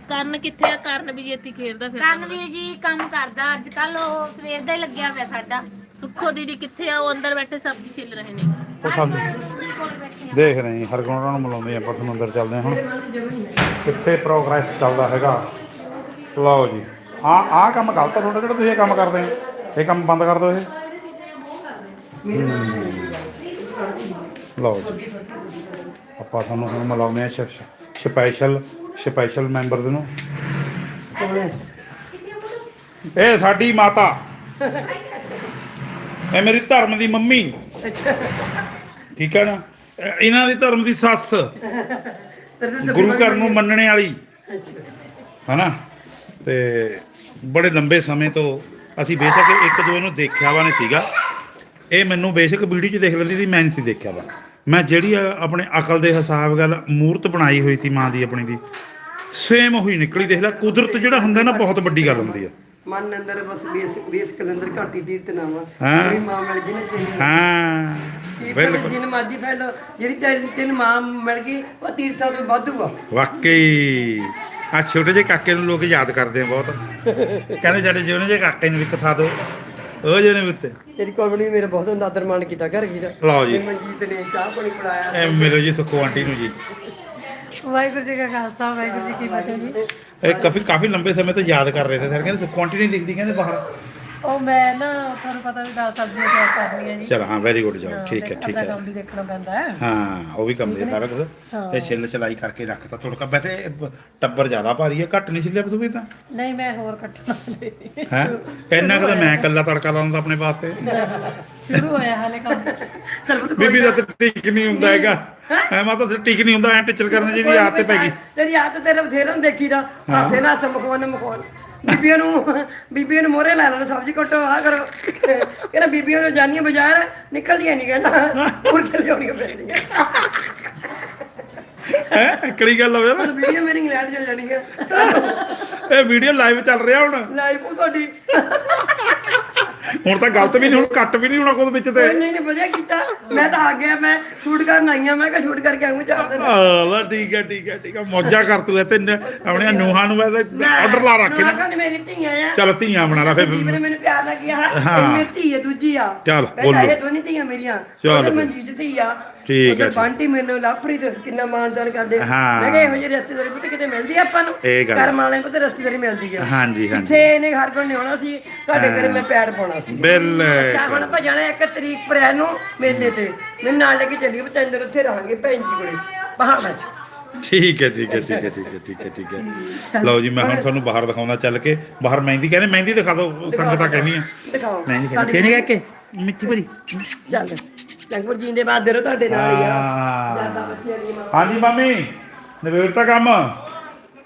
ਕਰਨ ਕਿੱਥੇ ਆ? ਕਰਨ ਵੀ ਜੀ ਇੱਥੇ ਖੇਡਦਾ ਫਿਰਦਾ। ਕਰਨਵੀਰ ਜੀ ਕੰਮ ਕਰਦਾ। ਅੱਜ ਕੱਲ ਉਹ ਸਵੇਰ ਦਾ ਹੀ ਲੱਗਿਆ ਹੋਇਆ ਸਾਡਾ। ਸੁੱਖੋ ਦੀਦੀ ਕਿੱਥੇ ਆ? ਉਹ ਅੰਦਰ ਬੈਠੇ ਸਬਜ਼ੀ ਛਿੱਲ ਰਹੇ ਨੇ। ਉਹ ਸਭ ਦੇਖ ਰਹੇ ਹਾਂ ਹਰਗੁਣ ਉਹਨਾਂ ਨੂੰ ਮਿਲਾਉਂਦੇ ਆਪਾਂ ਤੁਹਾਨੂੰ ਅੰਦਰ ਚੱਲਦੇ ਹਾਂ ਹੁਣ। ਕਿੱਥੇ ਪ੍ਰੋਗਰੈਸ ਚੱਲਦਾ ਹੈਗਾ। ਲਓ ਜੀ। ਆ ਆ ਕੰਮ ਗਲਤ ਆ ਤੁਹਾਡਾ ਜਿਹੜਾ ਤੁਸੀਂ ਇਹ ਕੰਮ ਕਰਦੇ ਹੋ। ਇਹ ਕੰਮ ਬੰਦ ਕਰ ਦਿਓ ਇਹ। ਲਓ ਜੀ। ਆਪਾਂ ਤੁਹਾਨੂੰ ਹੁਣ ਮਿਲਾਉਂਦੇ ਹਾਂ ਸਪੈਸ਼ਲ ਸਪੈਸ਼ਲ ਮੈਂਬਰਸ ਨੂੰ। ਇਹ ਸਾਡੀ ਮਾਤਾ। ਇਹ ਮੇਰੀ ਧਰਮ ਦੀ ਮੰਮੀ। ਠੀਕ ਹੈ ਨਾ? ਇਹ- ਇਹਨਾਂ ਦੀ ਧਰਮ ਦੀ ਸੱਸ। ਗੁਰੂ ਘਰ ਨੂੰ ਮੰਨਣੇ ਵਾਲੀ। ਹਨਾ? ਤੇ ਬੜੇ ਲੰਬੇ ਸਮੇਂ ਤੋਂ ਅਸੀਂ ਬੇਸ਼ੱਕ ਇੱਕ ਦੋ ਨੂੰ ਦੇਖਿਆ ਵਾ ਨਹੀਂ ਸੀਗਾ। ਇਹ ਮੈਨੂੰ ਬੇਸ਼ੱਕ ਵੀਡੀਓ 'ਚ ਦੇਖ ਲੈਂਦੀ ਸੀ ਮੈਂ ਨਹੀਂ ਸੀ ਦੇਖਿਆ ਵਾ। ਮੈਂ ਜਿਹੜੀ ਆਪਣੇ ਅਕਲ ਦੇ ਹਿਸਾਬ ਗੱਲ ਮੂਰਤ ਬਣਾਈ ਹੋਈ ਸੀ ਮਾਂ ਦੀ ਆਪਣੀ ਦੀ ਸੇਮ ਉਹੀ ਨਿਕਲੀ। ਦੇਖ ਲੈ ਕੁਦਰਤ ਜਿਹੜਾ ਹੁੰਦਾ ਨਾ ਬਹੁਤ ਵੱਡੀ ਗੱਲ ਹੁੰਦੀ ਆ। ਮਨ ਅੰਦਰ ਬਸ ਬੇਸ ਬੇਸ ਕਲੰਦਰ ਘਾਟੀ ਤੀਰਤ ਨਾਮਾ ਹਾਂ। ਮੇਰੀ ਮਾਂ ਮਿਲ ਗਈ ਨਾ ਤੇਰੀ। ਹਾਂ। ਬਿਲਕੁਲ। ਜਿੰਨ ਮਰਜ਼ੀ ਫੈਲ ਜਿਹੜੀ ਤੈਨੂੰ ਮਾਂ ਮਿਲ ਗਈ ਉਹ ਤੀਰਥਾਂ ਤੋਂ ਵਾਧੂ ਆ। ਵਾਕਈ। ਆ ਛੋਟੇ ਜਿਹੇ ਕਾਕੇ ਨੂੰ ਲੋਕ ਯਾਦ ਕਰਦੇ ਆ ਬਹੁਤ। ਕਹਿੰਦੇ ਸਾਡੇ ਜਿਹਨੇ ਜਿਹੇ ਕਾਕੇ ਨੂੰ ਵੀ ਕਥਾ ਦੋ ਉਹ ਜਿਹਨੇ ਵੀ ਉੱਤੇ। ਤੇਰੀ ਕਾਮੇਡੀ ਮੇਰੇ ਬਹੁਤ ਹੁੰਦਾ ਆਦਰ ਮਾਣ ਕੀਤਾ ਘਰ ਕੀ ਦਾ ਲਓ ਜੀ। ਮਨਜੀਤ ਨੇ ਚਾਹ ਪਾਣੀ ਪਿਲਾਇਆ। ਇਹ ਮਿਲੋ ਜੀ ਸੁੱਖੋ ਆਂਟੀ ਨੂੰ ਜੀ। ਵਾਹਿਗੁਰੂ ਜੀ ਕਾ ਖਾਲਸਾ ਵਾਹਿਗੁਰੂ ਜੀ ਕੀ ਫਤਿਹ ਜੀ। ਇਹ ਕਾਫੀ ਕਾਫੀ ਲੰਬੇ ਸਮੇਂ ਤੋਂ ਯਾਦ ਕਰ ਰਹੇ ਸੀ। ਸਰ ਕਹਿੰਦੇ ਸੁੱਖੋ ਆਂਟੀ ਨਹੀਂ ਦਿਖਦੀ ਕਹਿੰਦੇ ਬਾਹਰ। ਉਹ ਮੈਂ ਨਾ ਤੁਹਾਨੂੰ ਪਤਾ ਵੀ ਦਾਲ ਸਬਜ਼ੀਆਂ ਤਿਆਰ ਕਰਨੀਆਂ ਜੀ। ਚਲ ਹਾਂ ਵੈਰੀ ਗੁੱਡ ਜਾਓ ਠੀਕ ਹੈ ਠੀਕ ਹੈ। ਕੰਮ ਵੀ ਦੇਖਣਾ ਪੈਂਦਾ ਹੈ। ਹਾਂ ਉਹ ਵੀ ਕੰਮ ਦੇ ਸਾਰਾ ਕੁਝ ਇਹ ਛਿੱਲ ਚਲਾਈ ਕਰਕੇ ਰੱਖਤਾ ਤੁੜਕਾ ਵੈਸੇ ਇਹ ਬ- ਟੱਬਰ ਜ਼ਿਆਦਾ ਭਾਰੀ ਹੈ ਘੱਟ ਨਹੀਂ ਛਿੱਲਿਆ ਬਸੂਬੀ ਤਾਂ? ਨਹੀਂ ਮੈਂ ਹੋਰ ਕੱਟਣਾ ਹਲੇ। ਹੈ? ਇੰਨਾ ਕੁ ਤਾਂ ਮੈਂ ਇਕੱਲਾ ਤੜਕਾ ਲਾਉਂਦਾ ਆਪਣੇ ਵਾਸਤੇ। ਸ਼ੁਰੂ ਹੋਇਆ ਹਾਲੇ ਕੰਮ। ਬੀਬੀ ਦਾ ਤਾਂ ਟਿਕ ਨਹੀਂ ਹੁੰਦਾ ਹੈਗਾ। ਐ ਮਾ ਤਾਂ ਟਿਕ ਨਹੀਂ ਹੁੰਦਾ ਐ ਟੀਚਰ ਕਰਨ ਜੀ ਦੀ ਆਦਤ ਪੈ ਗਈ। ਤੇਰੀ ਆਦਤ ਤੇਰੇ ਬਥੇਰੇ ਨੂੰ ਦੇਖੀਦਾ ਹਾਸੇ ਨਾਲ ਸਮਖਵਾਨ ਮਖਵਾਨ ਬੀਬੀਆਂ ਨੂੰ ਬੀਬੀਆਂ ਨੂੰ ਮੋਰੇ ਲਾ ਲੈਣਾ ਸਬਜ਼ੀ ਕੱਟੋ ਆ ਕਰੋ। ਕਹਿੰਦਾ ਬੀਬੀਆਂ ਤੋਂ ਜਾਨੀਆਂ ਬਾਜ਼ਾਰ ਨਿਕਲਦੀਆਂ ਨਹੀਂ ਕਹਿੰਦਾ। ਮੁਰ ਕੇ ਲਿਆਉਣੀਆਂ ਪੈਂਦੀਆਂ ਹੈ? ਇਕੜੀ ਗੱਲ ਹੋਵੇ ਨਾ। ਵੀਡੀਓ ਮੇਰੀ ਇੰਗਲੈਂਡ ਚਲ ਜਾਣੀ ਹੈ ਇਹ ਵੀਡੀਓ ਲਾਈਵ ਚੱਲ ਰਿਹਾ ਹੁਣ। ਲਾਈਵ ਉਹ ਤੁਹਾਡੀ। ਹੁਣ ਤਾਂ ਗਲਤ ਵੀ ਨਹੀਂ ਹੁਣ ਕੱਟ ਵੀ ਨਹੀਂ ਹੋਣਾ ਕੋਈ ਵਿੱਚ ਤੇ। ਨਹੀਂ ਨਹੀਂ ਵਧੀਆ ਕੀਤਾ। ਮੈਂ ਤਾਂ ਆ ਗਿਆ ਮੈਂ ਸ਼ੂਟ ਕਰਨ ਆਈ ਆ ਮੈਂ ਕਿਹਾ ਸ਼ੂਟ ਕਰਕੇ ਆਉਂਗਾ ਚਾਰ ਦਿਨ। ਆਹ ਠੀਕ ਹੈ ਠੀਕ ਹੈ ਠੀਕ ਹੈ। ਮੌਜਾ ਕਰ ਤੂੰ ਇਹ ਤਿੰਨ ਆਪਣੀਆਂ ਨੂਹਾਂ ਨੂੰ ਵੈਸੇ ਆਰਡਰ ਲਾ ਰੱਖੇ ਨਾ। ਮੇਰੀ ਧੀਆਂ ਆ। ਚਲ ਧੀਆਂ ਬਣਾ ਲਾ ਫਿਰ। ਮੈਨੂੰ ਪਿਆਰ ਕਿਹਾ ਹਾਂ। ਮੇਰੀ ਧੀ ਹੈ ਦੂਜੀ ਆ। ਚੱਲ, ਬੋਲੋ। ਇਹ ਦੋਨੇ ਧੀਆਂ ਮੇਰੀਆਂ ਚੱਲ। ਮਨਜੀਤ ਧੀ ਆ। ਠੀਕ ਹੈ। ਬੰਟੀ ਮੈਨੂੰ ਲਾਪਰੀ ਕਿੰਨਾ ਮਾਨਦਾਰ ਕਰਦੇ। ਹਾਂ। ਮੈਂ ਕਿਹਾ ਇਹੋ ਜਿਹੇ ਰਿਸ਼ਤੇਦਾਰੀ ਪੁੱਤ ਕਿਤੇ ਮਿਲਦੀ ਆ ਆਪਾਂ ਨੂੰ? ਇਹ ਗੱਲ। ਕਰਮ ਵਾਲੇ ਪੁੱਤ ਰਿਸ਼ਤੇਦਾਰੀ ਮਿਲਦੀ ਆ। ਹਾਂਜੀ ਹਾਂਜੀ। ਇੱਥੇ ਇਹਨੇ ਹਰ ਕੋਲ ਨਹੀਂ ਆਉਣਾ ਸੀ ਤੁਹਾਡੇ ਘਰੇ ਮੈਂ ਪੈੜ ਪਾਉਣਾ ਸੀ। ਬਿੱਲ ਅੱਛਾ ਹੁਣ ਭਜਣਾ 1 ਤਰੀਕ ਅਪ੍ਰੈਲ ਨੂੰ ਮੇਲੇ ਤੇ। ਮੈਨੂੰ ਨਾਲ ਲੈ ਕੇ ਚੱਲੀ ਬਤੰਦਰ ਉੱਥੇ ਰਹਾਂਗੇ ਭੈਣ ਜੀ ਕੋਲੇ ਪਹਾੜਾਂ 'ਚ। ਠੀਕ ਹੈ ਠੀਕ ਹੈ ਠੀਕ ਹੈ ਠੀਕ ਹੈ ਠੀਕ ਹੈ ਠੀਕ ਹੈ। ਲਓ ਜੀ ਮੈਂ ਹੁਣ ਤੁਹਾਨੂੰ ਬਾਹਰ ਦਿਖਾਉਂਦਾ ਚੱਲ ਕੇ। ਬਾਹਰ ਮਹਿੰਦੀ ਕਹਿੰਦੇ ਮਹਿੰਦੀ ਦਿਖਾ ਦਿਓ ਸੰਗਤਾਂ ਕਹਿੰਦੀਆਂ। ਦਿਖਾਓ। ਮਹਿੰਦੀ ਕਹਿੰਦੀ ਕਿਹਨੇ ਕਹਿ ਕੇ। ਮਿੱਠੀ ਭਰੀ। ਚੱਲ ਚੰਗਪੁਰ ਜੀ ਦੇ ਬਾਅਦ ਦੇਰੋ ਤੁਹਾਡੇ ਨਾਲ ਹੀ ਆ। ਹਾਂ। ਹਾਂਜੀ ਮਾਮੀ। ਨਵੇੜ ਤਾਂ ਕੰਮ।